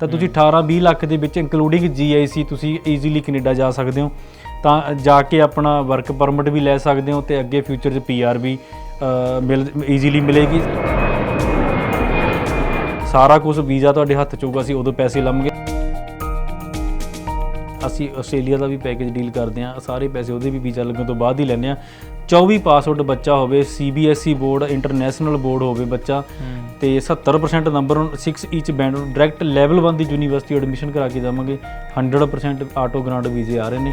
ਤਾਂ ਤੁਸੀਂ 18 20 ਲੱਖ ਦੇ ਵਿੱਚ ਇੰਕਲੂਡਿੰਗ GIC ਤੁਸੀਂ ਈਜ਼ੀਲੀ ਕੈਨੇਡਾ ਜਾ ਸਕਦੇ ਹੋ। ਤਾਂ ਜਾ ਕੇ ਆਪਣਾ ਵਰਕ ਪਰਮਿਟ ਵੀ ਲੈ ਸਕਦੇ ਹੋ ਤੇ ਅੱਗੇ ਫਿਊਚਰ 'ਚ PR ਵੀ ਮਿਲ ਈਜ਼ੀਲੀ ਮਿਲੇਗੀ। ਸਾਰਾ ਕੁਝ ਵੀਜ਼ਾ ਤੁਹਾਡੇ ਹੱਥ 'ਚ ਹੋਊਗਾ, ਅਸੀਂ ਉਦੋਂ ਪੈਸੇ ਲਵਾਂਗੇ। ਅਸੀਂ ਆਸਟ੍ਰੇਲੀਆ ਦਾ ਵੀ ਪੈਕੇਜ ਡੀਲ ਕਰਦੇ ਹਾਂ, ਸਾਰੇ ਪੈਸੇ ਉਹਦੇ ਵੀ ਵੀਜ਼ਾ ਲੱਗਣ ਤੋਂ ਬਾਅਦ ਹੀ ਲੈਂਦੇ ਹਾਂ। 24 ਪਾਸਵਰਡ ਬੱਚਾ ਹੋਵੇ CBSE ਬੋਰਡ ਇੰਟਰਨੈਸ਼ਨਲ ਬੋਰਡ ਹੋਵੇ ਬੱਚਾ ਤੇ 70% number 6 each band direct level 1 ਦੀ ਯੂਨੀਵਰਸਿਟੀ ਐਡਮਿਸ਼ਨ ਕਰਾ ਕੇ ਦੇਵਾਂਗੇ। 100% ਆਟੋ ਗ੍ਰਾਂਟ ਵੀਜ਼ੇ ਆ ਰਹੇ ਨੇ।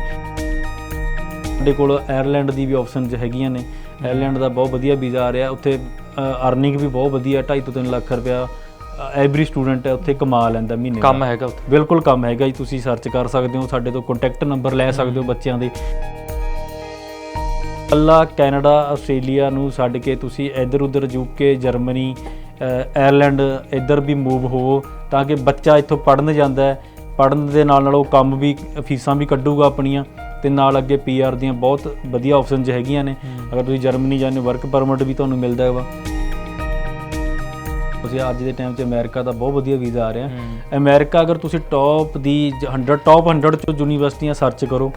ਸਾਡੇ ਕੋਲ ਆਇਰਲੈਂਡ ਦੀ ਵੀ ਆਪਸ਼ਨਸ ਹੈਗੀਆਂ ਨੇ। ਆਇਰਲੈਂਡ ਦਾ ਬਹੁਤ ਵਧੀਆ ਵੀਜ਼ਾ ਆ ਰਿਹਾ। ਉੱਥੇ ਅਰਨਿੰਗ ਵੀ ਬਹੁਤ ਵਧੀਆ 2.5 ਤੋਂ 3 ਲੱਖ ਰੁਪਇਆ ਐਵਰੀ ਸਟੂਡੈਂਟ ਉੱਥੇ ਕਮਾ ਲੈਂਦਾ ਮਹੀਨੇ ਕੰਮ ਹੈਗਾ ਉੱਥੇ। ਬਿਲਕੁਲ ਕੰਮ ਹੈਗਾ ਜੀ ਤੁਸੀਂ ਸਰਚ ਕਰ ਸਕਦੇ ਹੋ ਸਾਡੇ ਤੋਂ ਕੰਟੈਕਟ ਨੰਬਰ ਲੈ ਸਕਦੇ ਹੋ। ਬੱਚਿਆਂ ਦੇ। ਕੱਲਾ ਕੈਨੇਡਾ ਆਸਟ੍ਰੇਲੀਆ ਨੂੰ ਛੱਡ ਕੇ ਤੁਸੀਂ ਇੱਧਰ ਉੱਧਰ ਯੂਕੇ ਜਰਮਨੀ ਆਇਰਲੈਂਡ ਇੱਧਰ ਵੀ ਮੂਵ ਹੋਵੋ ਤਾਂ ਕਿ ਬੱਚਾ ਇੱਥੋਂ ਪੜਨ ਜਾਂਦਾ ਹੈ। ਪੜਨ ਦੇ ਨਾਲ ਨਾਲ ਉਹ ਕੰਮ ਵੀ ਫੀਸਾਂ ਵੀ ਕੱਢੂਗਾ ਆਪਣੀਆਂ ਤੇ ਨਾਲ ਅੱਗੇ ਪੀਆਰ ਦੀਆਂ ਬਹੁਤ ਵਧੀਆ ਆਪਸ਼ਨਸ ਹੈਗੀਆਂ ਨੇ। ਅਗਰ ਤੁਸੀਂ ਜਰਮਨੀ ਜਾਂਦੇ ਵਰਕ ਪਰਮਿਟ ਵੀ ਤੁਹਾਨੂੰ ਮਿਲਦਾ ਹੈਗਾ। ਤੁਸੀਂ ਅੱਜ ਦੇ ਟਾਈਮ 'ਚ ਅਮਰੀਕਾ ਦਾ ਬਹੁਤ ਵਧੀਆ ਵੀਜ਼ਾ ਆ ਰਿਹਾ। ਅਮਰੀਕਾ ਅਗਰ ਤੁਸੀਂ ਟੌਪ ਦੀ 100 ਟੌਪ 100 ਚੋਂ ਯੂਨੀਵਰਸਿਟੀਆਂ ਸਰਚ ਕਰੋ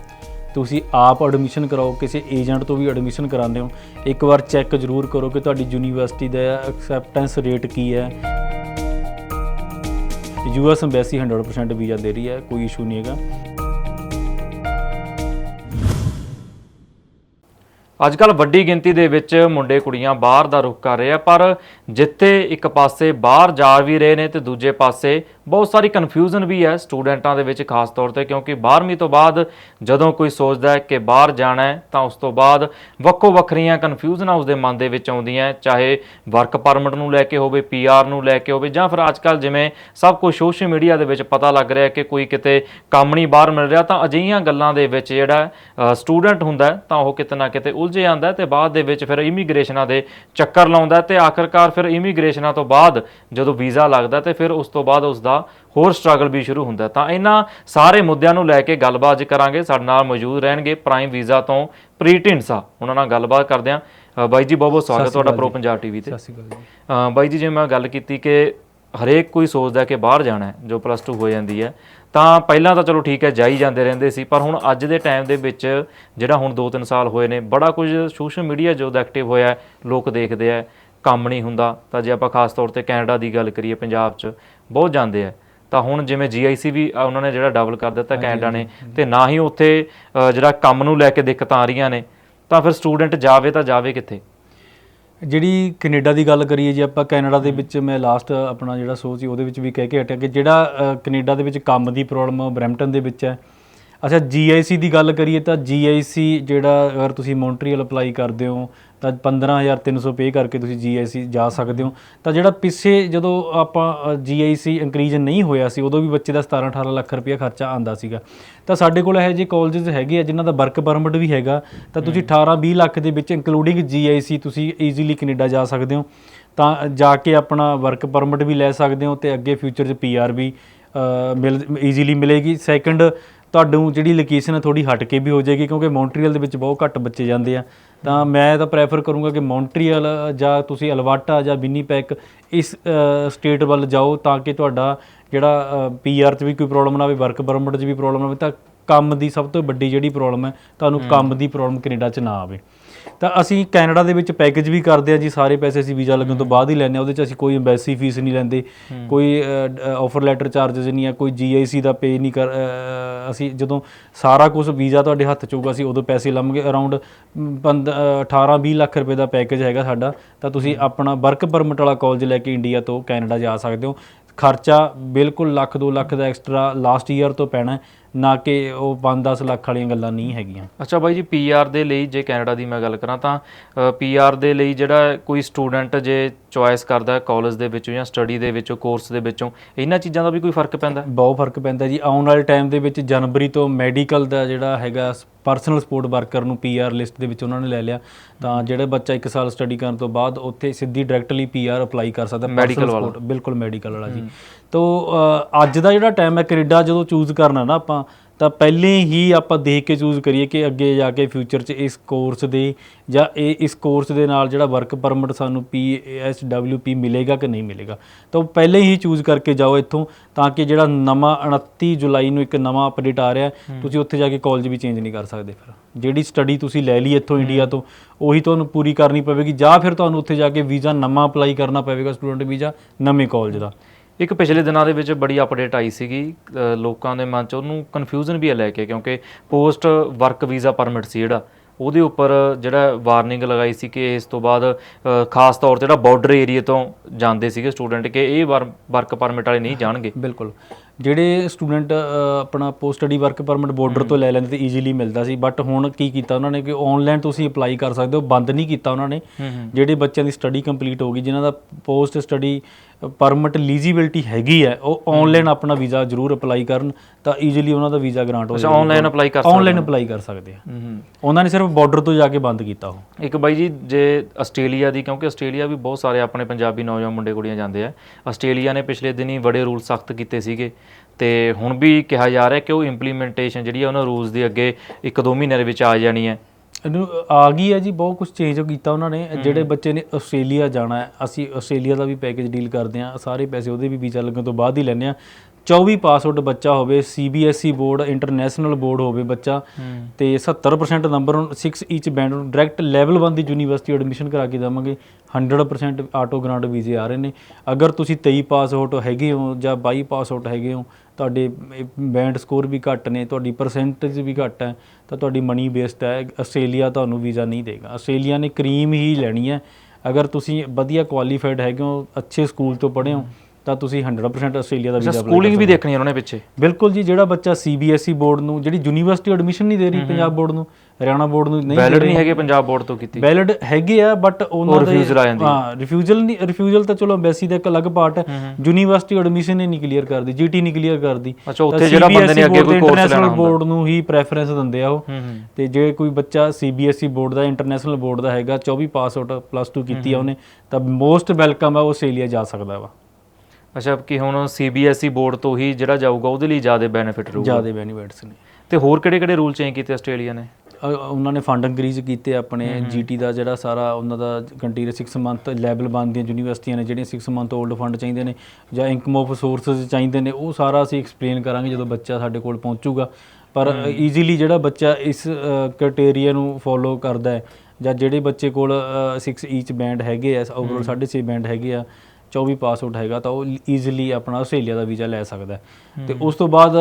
ਤੁਸੀਂ ਆਪ ਐਡਮਿਸ਼ਨ ਕਰਾਓ, ਕਿਸੇ ਏਜੰਟ ਤੋਂ ਵੀ ਐਡਮਿਸ਼ਨ ਕਰਾਉਂਦੇ ਹੋ, ਇੱਕ ਵਾਰ ਚੈੱਕ ਜ਼ਰੂਰ ਕਰੋ ਕਿ ਤੁਹਾਡੀ ਯੂਨੀਵਰਸਿਟੀ ਦਾ ਐਕਸੈਪਟੈਂਸ ਰੇਟ ਕੀ ਹੈ। ਯੂਐਸ ਐਮਬੈਸੀ 100% ਵੀਜ਼ਾ ਦੇ ਰਹੀ ਹੈ, ਕੋਈ ਇਸ਼ੂ ਨਹੀਂ ਹੈਗਾ। ਅੱਜ ਕੱਲ ਵੱਡੀ ਗਿਣਤੀ ਦੇ ਵਿੱਚ ਮੁੰਡੇ ਕੁੜੀਆਂ ਬਾਹਰ ਦਾ ਰੁਖ ਕਰ ਰਹੇ ਆ, ਪਰ ਜਿੱਥੇ ਇੱਕ ਪਾਸੇ ਬਾਹਰ ਜਾ ਵੀ ਰਹੇ ਨੇ ਤੇ ਦੂਜੇ ਪਾਸੇ ਬਹੁਤ ਸਾਰੀ ਕਨਫਿਊਜ਼ਨ ਵੀ ਹੈ ਸਟੂਡੈਂਟਾਂ ਦੇ ਵਿੱਚ ਖਾਸ ਤੌਰ ਤੇ, ਕਿਉਂਕਿ 12ਵੀਂ ਤੋਂ ਬਾਅਦ ਜਦੋਂ ਕੋਈ ਸੋਚਦਾ ਹੈ ਕਿ ਬਾਹਰ ਜਾਣਾ ਹੈ, ਤਾਂ ਉਸ ਤੋਂ ਬਾਅਦ ਵੱਖੋ ਵੱਖਰੀਆਂ ਕਨਫਿਊਜ਼ਨਾਂ ਉਸਦੇ ਮਨ ਦੇ ਵਿੱਚ ਆਉਂਦੀਆਂ ਚਾਹੇ ਵਰਕ ਪਰਮਿਟ ਨੂੰ ਲੈ ਕੇ ਹੋਵੇ ਪੀਆਰ ਨੂੰ ਲੈ ਕੇ ਹੋਵੇ, ਜਾਂ ਫਿਰ ਅੱਜ ਕੱਲ ਜਿਵੇਂ ਸਭ ਕੁਝ ਸੋਸ਼ਲ ਮੀਡੀਆ ਦੇ ਵਿੱਚ ਪਤਾ ਲੱਗ ਰਿਹਾ ਕਿ ਕੋਈ ਕਿਤੇ ਕੰਮ ਨਹੀਂ ਬਾਹਰ ਮਿਲ ਰਿਹਾ, ਤਾਂ ਅਜਿਹੀਆਂ ਗੱਲਾਂ ਦੇ ਵਿੱਚ ਜਿਹੜਾ ਸਟੂਡੈਂਟ ਹੁੰਦਾ ਤਾਂ ਉਹ ਕਿਤੇ ਨਾ ਕਿਤੇ ਉਲਝ ਜਾਂਦਾ ਹੈ ਤੇ ਬਾਅਦ ਦੇ ਵਿੱਚ ਫਿਰ ਇਮੀਗ੍ਰੇਸ਼ਨਾਂ ਦੇ ਚੱਕਰ ਲਾਉਂਦਾ ਹੈ ਤੇ ਆਖਰਕਾਰ ਫਿਰ ਇਮੀਗ੍ਰੇਸ਼ਨਾਂ ਤੋਂ ਬਾਅਦ ਜਦੋਂ ਵੀਜ਼ਾ ਲੱਗਦਾ ਤੇ ਫਿਰ ਉਸ ਤੋਂ ਬਾਅਦ ਉਸ ਦਾ ਹੋਰ ਸਟਰਗਲ ਵੀ ਸ਼ੁਰੂ ਹੁੰਦਾ। ਤਾਂ ਇਹਨਾਂ ਸਾਰੇ ਮੁੱਦਿਆਂ ਨੂੰ ਲੈ ਕੇ ਗੱਲਬਾਤ ਕਰਾਂਗੇ। ਸਾਡੇ ਨਾਲ ਮੌਜੂਦ ਰਹਿਣਗੇ ਪ੍ਰਾਈਮ ਵੀਜ਼ਾ ਤੋਂ ਪ੍ਰੀ ਢਿੰਡਸਾ ਉਹਨਾਂ ਨਾਲ ਗੱਲਬਾਤ ਕਰਦੇ ਅ, ਬਾਈ ਜੀ ਬਹੁਤ ਬਹੁਤ ਸਵਾਗਤ ਤੁਹਾਡਾ ਪ੍ਰੋ ਪੰਜਾਬ ਟੀਵੀ ਤੇ। ਸਤਿ ਸ਼੍ਰੀ ਅਕਾਲ ਜੀ। ਅ, ਬਾਈ ਜੀ ਜਿਵੇਂ ਮੈਂ ਗੱਲ ਕੀਤੀ ਕਿ ਹਰੇਕ ਕੋਈ ਸੋਚਦਾ ਕਿ ਬਾਹਰ ਜਾਣਾ ਹੈ ਜੋ ਪਲੱਸ 2 ਹੋ ਜਾਂਦੀ ਹੈ ਤਾਂ ਪਹਿਲਾਂ ਤਾਂ ਚਲੋ ਠੀਕ ਹੈ ਜਾਈ ਜਾਂਦੇ ਰਹਿੰਦੇ ਸੀ। ਪਰ ਹੁਣ ਅੱਜ ਦੇ ਟਾਈਮ ਦੇ ਵਿੱਚ ਜਿਹੜਾ ਹੁਣ 2-3 ਸਾਲ ਹੋਏ ਨੇ ਬੜਾ ਕੁਝ ਸੋਸ਼ਲ ਮੀਡੀਆ ਜੋ ਦਾ ਐਕਟਿਵ ਹੋਇਆ ਲੋਕ ਦੇਖਦੇ ਆ ਕੰਮ ਨਹੀਂ ਹੁੰਦਾ। ਤਾਂ ਜੇ ਆਪਾਂ ਖਾਸ ਤੌਰ ਤੇ ਕੈਨੇਡਾ ਦੀ ਗੱਲ ਕਰੀਏ ਪੰਜਾਬ 'ਚ ਬਹੁਤ ਜਾਂਦੇ ਆ। ਤਾਂ ਹੁਣ ਜਿਵੇਂ GIC ਵੀ ਅ, ਉਹਨਾਂ ਨੇ ਜਿਹੜਾ ਡਬਲ ਕਰ ਦਿੱਤਾ ਕੈਨੇਡਾ ਨੇ ਤੇ ਨਾ ਹੀ ਉੱਥੇ ਅ, ਜਿਹੜਾ ਕੰਮ ਨੂੰ ਲੈ ਕੇ ਦਿੱਕਤਾਂ ਆ ਰਹੀਆਂ ਨੇ ਤਾਂ ਫਿਰ ਸਟੂਡੈਂਟ ਜਾਵੇ ਤਾਂ ਜਾਵੇ ਕਿੱਥੇ? ਜਿਹੜੀ ਕੈਨੇਡਾ ਦੀ ਗੱਲ ਕਰੀਏ ਜੀ ਆਪਾਂ ਕੈਨੇਡਾ ਦੇ ਵਿੱਚ ਮੈਂ ਲਾਸਟ ਆਪਣਾ ਜਿਹੜਾ ਸ਼ੋਅ ਸੀ ਉਹਦੇ ਵਿੱਚ ਵੀ ਕਹਿ ਕੇ ਹਟਿਆ ਕਿ ਜਿਹੜਾ ਅ, ਕੈਨੇਡਾ ਦੇ ਵਿੱਚ ਕੰਮ ਦੀ ਪ੍ਰੋਬਲਮ ਬਰੈਂਪਟਨ ਦੇ ਵਿੱਚ ਹੈ ਅੱਛਾ GIC ਦੀ ਗੱਲ ਕਰੀਏ ਤਾਂ GIC ਜਿਹੜਾ ਅਗਰ ਤੁਸੀਂ ਮੌਂਟਰੀਅਲ ਅਪਲਾਈ ਕਰਦੇ ਹੋ ਤਾਂ 15300 ਪੇ ਕਰਕੇ ਤੁਸੀਂ GIC ਜਾ ਸਕਦੇ ਹੋ। ਤਾਂ ਜਿਹੜਾ ਪਿੱਛੇ ਜਦੋਂ ਆਪਾਂ GIC ਇੰਕਰੀਜ਼ ਨਹੀਂ ਹੋਇਆ ਸੀ ਉਦੋਂ ਵੀ ਬੱਚੇ ਦਾ 17 18 ਲੱਖ ਰੁਪਏ ਖਰਚਾ ਆਂਦਾ ਸੀਗਾ। ਤਾਂ ਸਾਡੇ ਕੋਲ ਇਹੋ ਜਿਹੇ ਕਾਲਜਸ ਹੈਗੇ ਆ ਜਿਨ੍ਹਾਂ ਦਾ ਵਰਕ ਪਰਮਿਟ ਵੀ ਹੈਗਾ। ਤਾਂ ਤੁਸੀਂ 18 20 ਲੱਖ ਦੇ ਵਿੱਚ ਇੰਕਲੂਡਿੰਗ GIC ਤੁਸੀਂ ਈਜ਼ੀਲੀ ਕੈਨੇਡਾ ਜਾ ਸਕਦੇ ਹੋ। ਤਾਂ ਜਾ ਕੇ ਆਪਣਾ ਵਰਕ ਪਰਮਿਟ ਵੀ ਲੈ ਸਕਦੇ ਹੋ ਤੇ ਅੱਗੇ ਫਿਊਚਰ 'ਚ PR ਵੀ ਮਿਲ ਈਜ਼ੀਲੀ ਮਿਲੇਗੀ। ਸੈਕੰਡ ਤੁਹਾਨੂੰ ਜਿਹੜੀ ਲੋਕੇਸ਼ਨ ਹੈ ਥੋੜੀ ਹਟ ਕੇ ਵੀ ਹੋ ਜਾਏਗੀ, ਕਿਉਂਕਿ ਮੌਂਟਰੀਅਲ ਦੇ ਵਿੱਚ ਬਹੁਤ ਘੱਟ ਬੱਚੇ ਜਾਂਦੇ ਆ। ਤਾਂ ਮੈਂ ਤਾਂ ਪ੍ਰੈਫਰ ਕਰੂੰਗਾ ਕਿ ਮੌਂਟਰੀਅਲ ਜਾਂ ਤੁਸੀਂ ਅਲਵਾਟਾ ਜਾਂ ਵਿਨੀਪੈਕ ਇਸ ਸਟੇਟ ਵੱਲ ਜਾਓ ਤਾਂ ਕਿ ਤੁਹਾਡਾ ਜਿਹੜਾ ਪੀਆਰ 'ਚ ਵੀ ਕੋਈ ਪ੍ਰੋਬਲਮ ਨਾ ਆਵੇ ਵਰਕ ਪਰਮਿਟ 'ਚ ਵੀ ਪ੍ਰੋਬਲਮ ਨਾ ਆਵੇ, ਤਾਂ ਕੰਮ ਦੀ ਸਭ ਤੋਂ ਵੱਡੀ ਜਿਹੜੀ ਪ੍ਰੋਬਲਮ ਹੈ ਤੁਹਾਨੂੰ ਕੰਮ ਦੀ ਪ੍ਰੋਬਲਮ ਕੈਨੇਡਾ 'ਚ ਨਾ ਆਵੇ। ਤਾਂ ਅਸੀਂ ਕੈਨੇਡਾ ਦੇ ਵਿੱਚ ਪੈਕੇਜ ਵੀ ਕਰਦੇ ਆ ਜੀ ਸਾਰੇ ਪੈਸੇ ਅਸੀਂ ਵੀਜ਼ਾ ਲੱਗਣ ਤੋਂ ਬਾਅਦ ਹੀ ਲੈਂਦੇ ਆ ਉਹਦੇ 'ਚ ਅਸੀਂ ਕੋਈ ਐਮਬੈਸੀ ਫੀਸ ਨਹੀਂ ਲੈਂਦੇ ਕੋਈ ਆਫਰ ਲੈਟਰ ਚਾਰजेस ਨਹੀਂ ਆ ਕੋਈ ਜੀਆਈਸੀ ਦਾ ਪੇ ਨਹੀਂ ਕਰ ਅਸੀਂ ਜਦੋਂ ਸਾਰਾ ਕੁਝ ਵੀਜ਼ਾ ਤੁਹਾਡੇ ਹੱਥ 'ਚ ਹੋਊਗਾ ਅਸੀਂ ਉਦੋਂ ਪੈਸੇ ਲਵਾਂਗੇ ਅਰਾਊਂਡ 18 20 ਲੱਖ ਰੁਪਏ ਦਾ ਪੈਕੇਜ ਹੈਗਾ ਸਾਡਾ ਤਾਂ ਤੁਸੀਂ ਆਪਣਾ ਵਰਕ ਪਰਮਿਟ ਵਾਲਾ ਕਾਲਜ ਲੈ ਕੇ ਇੰਡੀਆ ਤੋਂ ਕੈਨੇਡਾ ਜਾ ਸਕਦੇ ਹੋ। ਖਰਚਾ ਬਿਲਕੁਲ ਲੱਖ 2 ਲੱਖ ਦਾ ਐਕਸਟਰਾ ਲਾਸਟ ਈਅਰ ਤੋਂ ਪੈਣਾ ਨਾ ਕਿ ਉਹ 5-10 ਲੱਖ ਵਾਲੀਆਂ ਗੱਲਾਂ ਨਹੀਂ ਹੈਗੀਆਂ। ਅੱਛਾ ਬਾਈ ਜੀ ਪੀਆਰ ਦੇ ਲਈ ਜੇ ਕੈਨੇਡਾ ਦੀ ਮੈਂ ਗੱਲ ਕਰਾਂ ਤਾਂ ਪੀਆਰ ਦੇ ਲਈ ਜਿਹੜਾ ਕੋਈ ਸਟੂਡੈਂਟ ਜੇ ਚੁਆਇਸ ਕਰਦਾ ਕਾਲਜ ਦੇ ਵਿੱਚੋਂ ਜਾਂ ਸਟੱਡੀ ਦੇ ਵਿੱਚੋਂ ਕੋਰਸ ਦੇ ਵਿੱਚੋਂ ਇਹਨਾਂ ਚੀਜ਼ਾਂ ਦਾ ਵੀ ਕੋਈ ਫ਼ਰਕ ਪੈਂਦਾ? ਬਹੁਤ ਫ਼ਰਕ ਪੈਂਦਾ ਜੀ। ਆਉਣ ਵਾਲੇ ਟਾਈਮ ਦੇ ਵਿੱਚ ਜਨਵਰੀ ਤੋਂ ਮੈਡੀਕਲ ਦਾ ਜਿਹੜਾ ਹੈਗਾ ਪਰਸਨਲ ਸਪੋਰਟ ਵਰਕਰ ਨੂੰ ਪੀਆਰ ਲਿਸਟ ਦੇ ਵਿੱਚ ਉਹਨਾਂ ਨੇ ਲੈ ਲਿਆ। ਤਾਂ ਜਿਹੜੇ ਬੱਚਾ 1 ਸਾਲ ਸਟੱਡੀ ਕਰਨ ਤੋਂ ਬਾਅਦ ਉੱਥੇ ਸਿੱਧੀ ਡਾਇਰੈਕਟਲੀ ਪੀਆਰ ਅਪਲਾਈ ਕਰ ਸਕਦਾ। Personal ਵਾਲਾ। ਬਿਲਕੁਲ ਮੈਡੀਕਲ ਵਾਲਾ ਜੀ। ਤੋਂ ਅੱਜ ਦਾ ਜਿਹੜਾ ਟਾਈਮ ਹੈ ਕੈਨੇਡਾ ਜਦੋਂ ਚੂਜ਼ ਕਰਨਾ ਨਾ ਆਪਾਂ ਤਾਂ ਪਹਿਲੇ ਹੀ ਆਪਾਂ ਦੇਖ ਕੇ ਚੂਜ਼ ਕਰੀਏ ਕਿ ਅੱਗੇ ਜਾ ਕੇ ਫਿਊਚਰ 'ਚ ਇਸ ਕੋਰਸ ਦੇ ਜਾਂ ਇਹ ਇਸ ਕੋਰਸ ਦੇ ਨਾਲ ਜਿਹੜਾ ਵਰਕ ਪਰਮਿਟ ਸਾਨੂੰ ਪੀ ਮਿਲੇਗਾ ਕਿ ਨਹੀਂ ਮਿਲੇਗਾ। ਤਾਂ ਉਹ ਪਹਿਲੇ ਹੀ ਚੂਜ਼ ਕਰਕੇ ਜਾਓ ਇੱਥੋਂ ਤਾਂ ਕਿ ਜਿਹੜਾ ਨਵਾਂ 29 ਜੁਲਾਈ ਨੂੰ ਇੱਕ ਨਵਾਂ ਅਪਡੇਟ ਆ ਰਿਹਾ ਤੁਸੀਂ ਉੱਥੇ ਜਾ ਕੇ ਕਾਲਜ ਵੀ ਚੇਂਜ ਨਹੀਂ ਕਰ ਸਕਦੇ ਫਿਰ। ਜਿਹੜੀ ਸਟੱਡੀ ਤੁਸੀਂ ਲੈ ਲਈ ਇੱਥੋਂ ਇੰਡੀਆ ਤੋਂ ਉਹੀ ਤੁਹਾਨੂੰ ਪੂਰੀ ਕਰਨੀ ਪਵੇਗੀ ਜਾਂ ਫਿਰ ਤੁਹਾਨੂੰ ਉੱਥੇ ਜਾ ਕੇ ਵੀਜ਼ਾ ਨਵਾਂ ਅਪਲਾਈ ਕਰਨਾ ਪਵੇਗਾ ਸਟੂਡੈਂਟ ਵੀਜ਼ਾ ਨਵੇਂ ਕਾਲਜ ਦਾ। ਇੱਕ ਪਿਛਲੇ ਦਿਨਾਂ ਦੇ ਵਿੱਚ ਬੜੀ ਅਪਡੇਟ ਆਈ ਸੀਗੀ ਅ, ਲੋਕਾਂ ਦੇ ਮਨ 'ਚ ਉਹਨੂੰ ਕਨਫਿਊਜ਼ਨ ਵੀ ਹੈ ਲੈ ਕੇ ਕਿਉਂਕਿ ਪੋਸਟ ਵਰਕ ਵੀਜ਼ਾ ਪਰਮਿਟ ਸੀ ਜਿਹੜਾ ਉਹਦੇ ਉੱਪਰ ਜਿਹੜਾ ਵਾਰਨਿੰਗ ਲਗਾਈ ਸੀ ਕਿ ਇਸ ਤੋਂ ਬਾਅਦ ਅ, ਖਾਸ ਤੌਰ ਤੇ ਜਿਹੜਾ ਬਾਰਡਰ ਏਰੀਆ ਤੋਂ ਜਾਂਦੇ ਸੀਗੇ ਸਟੂਡੈਂਟ ਕਿ ਇਹ ਵਰਕ ਪਰਮਿਟ ਵਾਲੇ ਨਹੀਂ ਜਾਣਗੇ। ਬਿਲਕੁਲ। ਜਿਹੜੇ ਸਟੂਡੈਂਟ ਆਪਣਾ post study work permit border ਤੋਂ ਲੈ ਲੈਂਦੇ ਤੇ ਈਜ਼ੀਲੀ ਮਿਲਦਾ ਸੀ। ਬਟ ਹੁਣ ਕੀ ਕੀਤਾ ਉਹਨਾਂ ਨੇ ਕਿ ਆਨਲਾਈਨ ਤੁਸੀਂ ਅਪਲਾਈ ਕਰ ਸਕਦੇ ਹੋ ਬੰਦ ਨਹੀਂ ਕੀਤਾ ਉਹਨਾਂ ਨੇ। ਜਿਹੜੇ ਬੱਚਿਆਂ ਦੀ ਸਟੱਡੀ ਕੰਪਲੀਟ ਹੋ ਗਈ ਜਿਨ੍ਹਾਂ ਦਾ ਪੋਸਟ ਸਟੱਡੀ ਪਰਮਿਟ ਲੀਜੀਬਿਲਟੀ ਹੈਗੀ ਹੈ ਉਹ ਆਨਲਾਈਨ ਆਪਣਾ ਵੀਜ਼ਾ ਜ਼ਰੂਰ ਅਪਲਾਈ ਕਰਨ ਤਾਂ ਈਜ਼ੀਲੀ ਉਹਨਾਂ ਦਾ ਵੀਜ਼ਾ ਗ੍ਰਾਂਟ ਹੋ ਅੱਛਾ ਆਨਲਾਈਨ ਅਪਲਾਈ ਕਰ ਸਕਦੇ ਆਨਲਾਈਨ ਅਪਲਾਈ ਕਰ ਸਕਦੇ ਆ। ਉਹਨਾਂ ਨੇ ਸਿਰਫ ਬਾਰਡਰ ਤੋਂ ਜਾ ਕੇ ਬੰਦ ਕੀਤਾ ਉਹ। ਇੱਕ ਬਾਈ ਜੀ ਜੇ ਆਸਟ੍ਰੇਲੀਆ ਦੀ ਕਿਉਂਕਿ ਆਸਟ੍ਰੇਲੀਆ ਵੀ ਬਹੁਤ ਸਾਰੇ ਆਪਣੇ ਪੰਜਾਬੀ ਨੌਜਵਾਨ ਮੁੰਡੇ ਕੁੜੀਆਂ ਜਾਂਦੇ ਆ ਆਸਟ੍ਰੇਲੀਆ ਨੇ ਪਿਛਲੇ ਦਿਨੀ ਬੜੇ ਰੂਲ ਸਖਤ ਕੀਤੇ ਸੀਗੇ। ਤੇ ਹੁਣ ਵੀ ਕਿਹਾ ਜਾ ਰਿਹਾ ਕਿ ਉਹ ਇੰਪਲੀਮੈਂਟੇਸ਼ਨ ਜਿਹੜੀ ਆ ਉਹਨਾਂ ਰੂਲਸ ਦੀ ਅੱਗੇ 1-2 ਮਹੀਨਿਆਂ ਦੇ ਵਿੱਚ ਆ ਜਾਣੀ ਹੈ। ਇਹਨੂੰ ਆ ਗਈ ਹੈ ਜੀ ਬਹੁਤ ਕੁਝ ਚੇਂਜ ਕੀਤਾ ਉਹਨਾਂ ਨੇ। ਜਿਹੜੇ ਬੱਚੇ ਨੇ ਆਸਟ੍ਰੇਲੀਆ ਜਾਣਾ ਹੈ ਅਸੀਂ ਆਸਟ੍ਰੇਲੀਆ ਦਾ ਵੀ ਪੈਕੇਜ ਡੀਲ ਕਰਦੇ ਹਾਂ ਸਾਰੇ ਪੈਸੇ ਉਹਦੇ ਵੀ ਵੀਜ਼ਾ ਲੱਗਣ ਤੋਂ ਬਾਅਦ ਹੀ ਲੈਂਦੇ ਹਾਂ। 24 ਪਾਸਵਰਡ ਬੱਚਾ ਹੋਵੇ ਸੀਬੀਐਸਈ ਬੋਰਡ ਇੰਟਰਨੈਸ਼ਨਲ ਬੋਰਡ ਹੋਵੇ ਬੱਚਾ ਤੇ 70% ਨੰਬਰ 6 ਈਚ ਬੈਂਡ ਨੂੰ ਡਾਇਰੈਕਟ ਲੈਵਲ 1 ਦੀ ਯੂਨੀਵਰਸਿਟੀ ਐਡਮਿਸ਼ਨ ਕਰਾ ਕੇ ਦੇਵਾਂਗੇ। 100% ਆਟੋ ਗ੍ਰਾਂਟ ਵੀਜ਼ੇ ਆ ਰਹੇ ਨੇ। ਅਗਰ ਤੁਸੀਂ 23 ਪਾਸ ਆਊਟ ਹੈਗੇ ਹੋ ਜਾਂ 22 ਪਾਸ ਆਊਟ ਹੈਗੇ ਹੋ ਤੁਹਾਡੇ ਬੈਂਡ ਸਕੋਰ ਵੀ ਘੱਟ ਨੇ ਤੁਹਾਡੀ ਪਰਸੈਂਟੇਜ ਵੀ ਘੱਟ ਹੈ ਤਾਂ ਤੁਹਾਡੀ ਮਨੀ ਬੇਸਡ ਹੈ ਆਸਟ੍ਰੇਲੀਆ ਤੁਹਾਨੂੰ ਵੀਜ਼ਾ ਨਹੀਂ ਦੇਗਾ। ਆਸਟ੍ਰੇਲੀਆ ਨੇ ਕਰੀਮ ਹੀ ਲੈਣੀ ਹੈ। ਅਗਰ ਤੁਸੀਂ ਵਧੀਆ ਕੁਆਲੀਫਾਈਡ ਹੈਗੇ ਹੋ ਅੱਛੇ ਸਕੂਲ ਤੋਂ ਪੜ੍ਹੇ ਹੋ ਤਾਂ ਤੁਸੀਂ 100% ਆਸਟ੍ਰੇਲੀਆ ਦਾ ਵੀਜ਼ਾ ਸਕੂਲਿੰਗ ਵੀ ਦੇਖਣੀ ਹੈ ਉਹਨਾਂ ਨੇ ਪਿੱਛੇ। ਬਿਲਕੁਲ ਜੀ ਜਿਹੜਾ ਬੱਚਾ ਸੀਬੀਐਸਈ ਬੋਰਡ ਨੂੰ ਜਿਹੜੀ ਯੂਨੀਵਰਸਿਟੀ ਐਡਮਿਸ਼ਨ ਨਹੀਂ ਦੇ ਰਹੀ ਪੰਜਾਬ ਬੋਰਡ ਨੂੰ ਹਰਿਆਣਾ ਬੋਰਡ ਨੂੰ ਨਹੀਂ ਵੈਲਿਡ ਨਹੀਂ ਹੈਗੇ ਪੰਜਾਬ ਬੋਰਡ ਤੋਂ ਕੀਤੀ। ਵੈਲਿਡ ਹੈਗੇ ਆ ਬਟ ਉਹਨਾਂ ਦੇ refusal ਆ ਜਾਂਦੀ। ਹੈ। ਰਿਫਿਊਜ਼ਲ ਨਹੀਂ ਰਿਫਿਊਜ਼ਲ ਤਾਂ ਚਲੋ ਐਮਬੈਸੀ ਦਾ ਇੱਕ ਅਲੱਗ ਪਾਰਟ ਹੈ। ਯੂਨੀਵਰਸਿਟੀ ਐਡਮਿਸ਼ਨ ਹੀ ਨਹੀਂ ਕਲੀਅਰ ਕਰਦੀ ਜੀਟੀ ਨਹੀਂ ਕਲੀਅਰ ਕਰਦੀ। ਅੱਛਾ ਉੱਥੇ ਜਿਹੜਾ ਬੰਦੇ ਨੇ ਅੱਗੇ ਕੋਈ ਕੋਰਸ ਲੈਣਾ ਹੁੰਦਾ। ਬੋਰਡ ਨੂੰ ਹੀ ਪ੍ਰੈਫਰੈਂਸ ਦਿੰਦੇ ਆ ਉਹ। ਤੇ ਜੇ ਕੋਈ ਬੱਚਾ ਸੀਬੀਐਸਈ ਬੋਰਡ ਦਾ ਇੰਟਰਨੈਸ਼ਨਲ ਬੋਰਡ ਦਾ ਹੈਗਾ 24 ਪਾਸ ਆਊਟ ਪਲੱਸ 2 ਕੀਤੀ ਆ ਉਹਨੇ ਤਾਂ ਮੋਸਟ ਵੈਲਕਮ ਆ ਉਹ ਆਸਟ੍ਰੇਲੀਆ ਜਾ ਸਕਦਾ ਵਾ। ਅੱਛਾ ਕਿ ਹੁਣ ਸੀਬੀਐਸਈ ਬੋਰਡ E ਤੋਂ ਹੀ ਜਿਹੜਾ ਜਾਊਗਾ ਉਹਦੇ ਲਈ ਜ਼ਿਆਦਾ ਬੈਨੀਫਿਟ ਰਹੂਗਾ। ਜ਼ਿਆਦਾ ਬੈਨੀਫਿਟਸ ਨੇ। ਤੇ ਹੋਰ ਕਿਹੜੇ ਕਿਹੜੇ ਰੂਲ ਚੇਂਜ ਕੀਤੇ ਆਸਟ੍ਰੇਲੀਆ ਨੇ? ਉਹਨਾਂ ਨੇ ਫੰਡ ਇੰਕਰੀਜ਼ ਕੀਤੇ ਆਪਣੇ ਜੀਟੀ ਦਾ ਜਿਹੜਾ ਸਾਰਾ ਉਹਨਾਂ ਦਾ ਕੰਟਰੀ 6 ਮੰਥ ਲੈਵਲ ਬਣਦੀਆਂ ਯੂਨੀਵਰਸਿਟੀਆਂ ਨੇ ਜਿਹੜੀਆਂ 6 ਮੰਥ 올ਡ ਫੰਡ ਚਾਹੀਦੇ ਨੇ ਜਾਂ ਇਨਕਮ ਆਫ ਸੋਰਸਸ ਚਾਹੀਦੇ ਨੇ ਉਹ ਸਾਰਾ ਅਸੀਂ ਐਕਸਪਲੇਨ ਕਰਾਂਗੇ ਜਦੋਂ ਬੱਚਾ ਸਾਡੇ ਕੋਲ ਪਹੁੰਚੂਗਾ। ਪਰ ਈਜ਼ੀਲੀ ਜਿਹੜਾ ਬੱਚਾ ਇਸ ਕ੍ਰਾਈਟੇਰੀਆ ਨੂੰ ਫੋਲੋ ਕਰਦਾ ਹੈ ਜਾਂ ਜਿਹੜੇ ਬੱਚੇ ਕੋਲ 6 ਈਚ ਬੈਂਡ ਹੈਗੇ ਆ ਓਵਰਆਲ 6.5 ਬੈਂਡ ਹੈਗੇ ਆ 24 ਪਾਸ ਆਊਟ ਹੈਗਾ ਤਾਂ ਉਹ ਈਜ਼ੀਲੀ ਆਪਣਾ ਆਸਟ੍ਰੇਲੀਆ ਦਾ ਵੀਜ਼ਾ ਲੈ ਸਕਦਾ। ਤੇ ਉਸ ਤੋਂ ਬਾਅਦ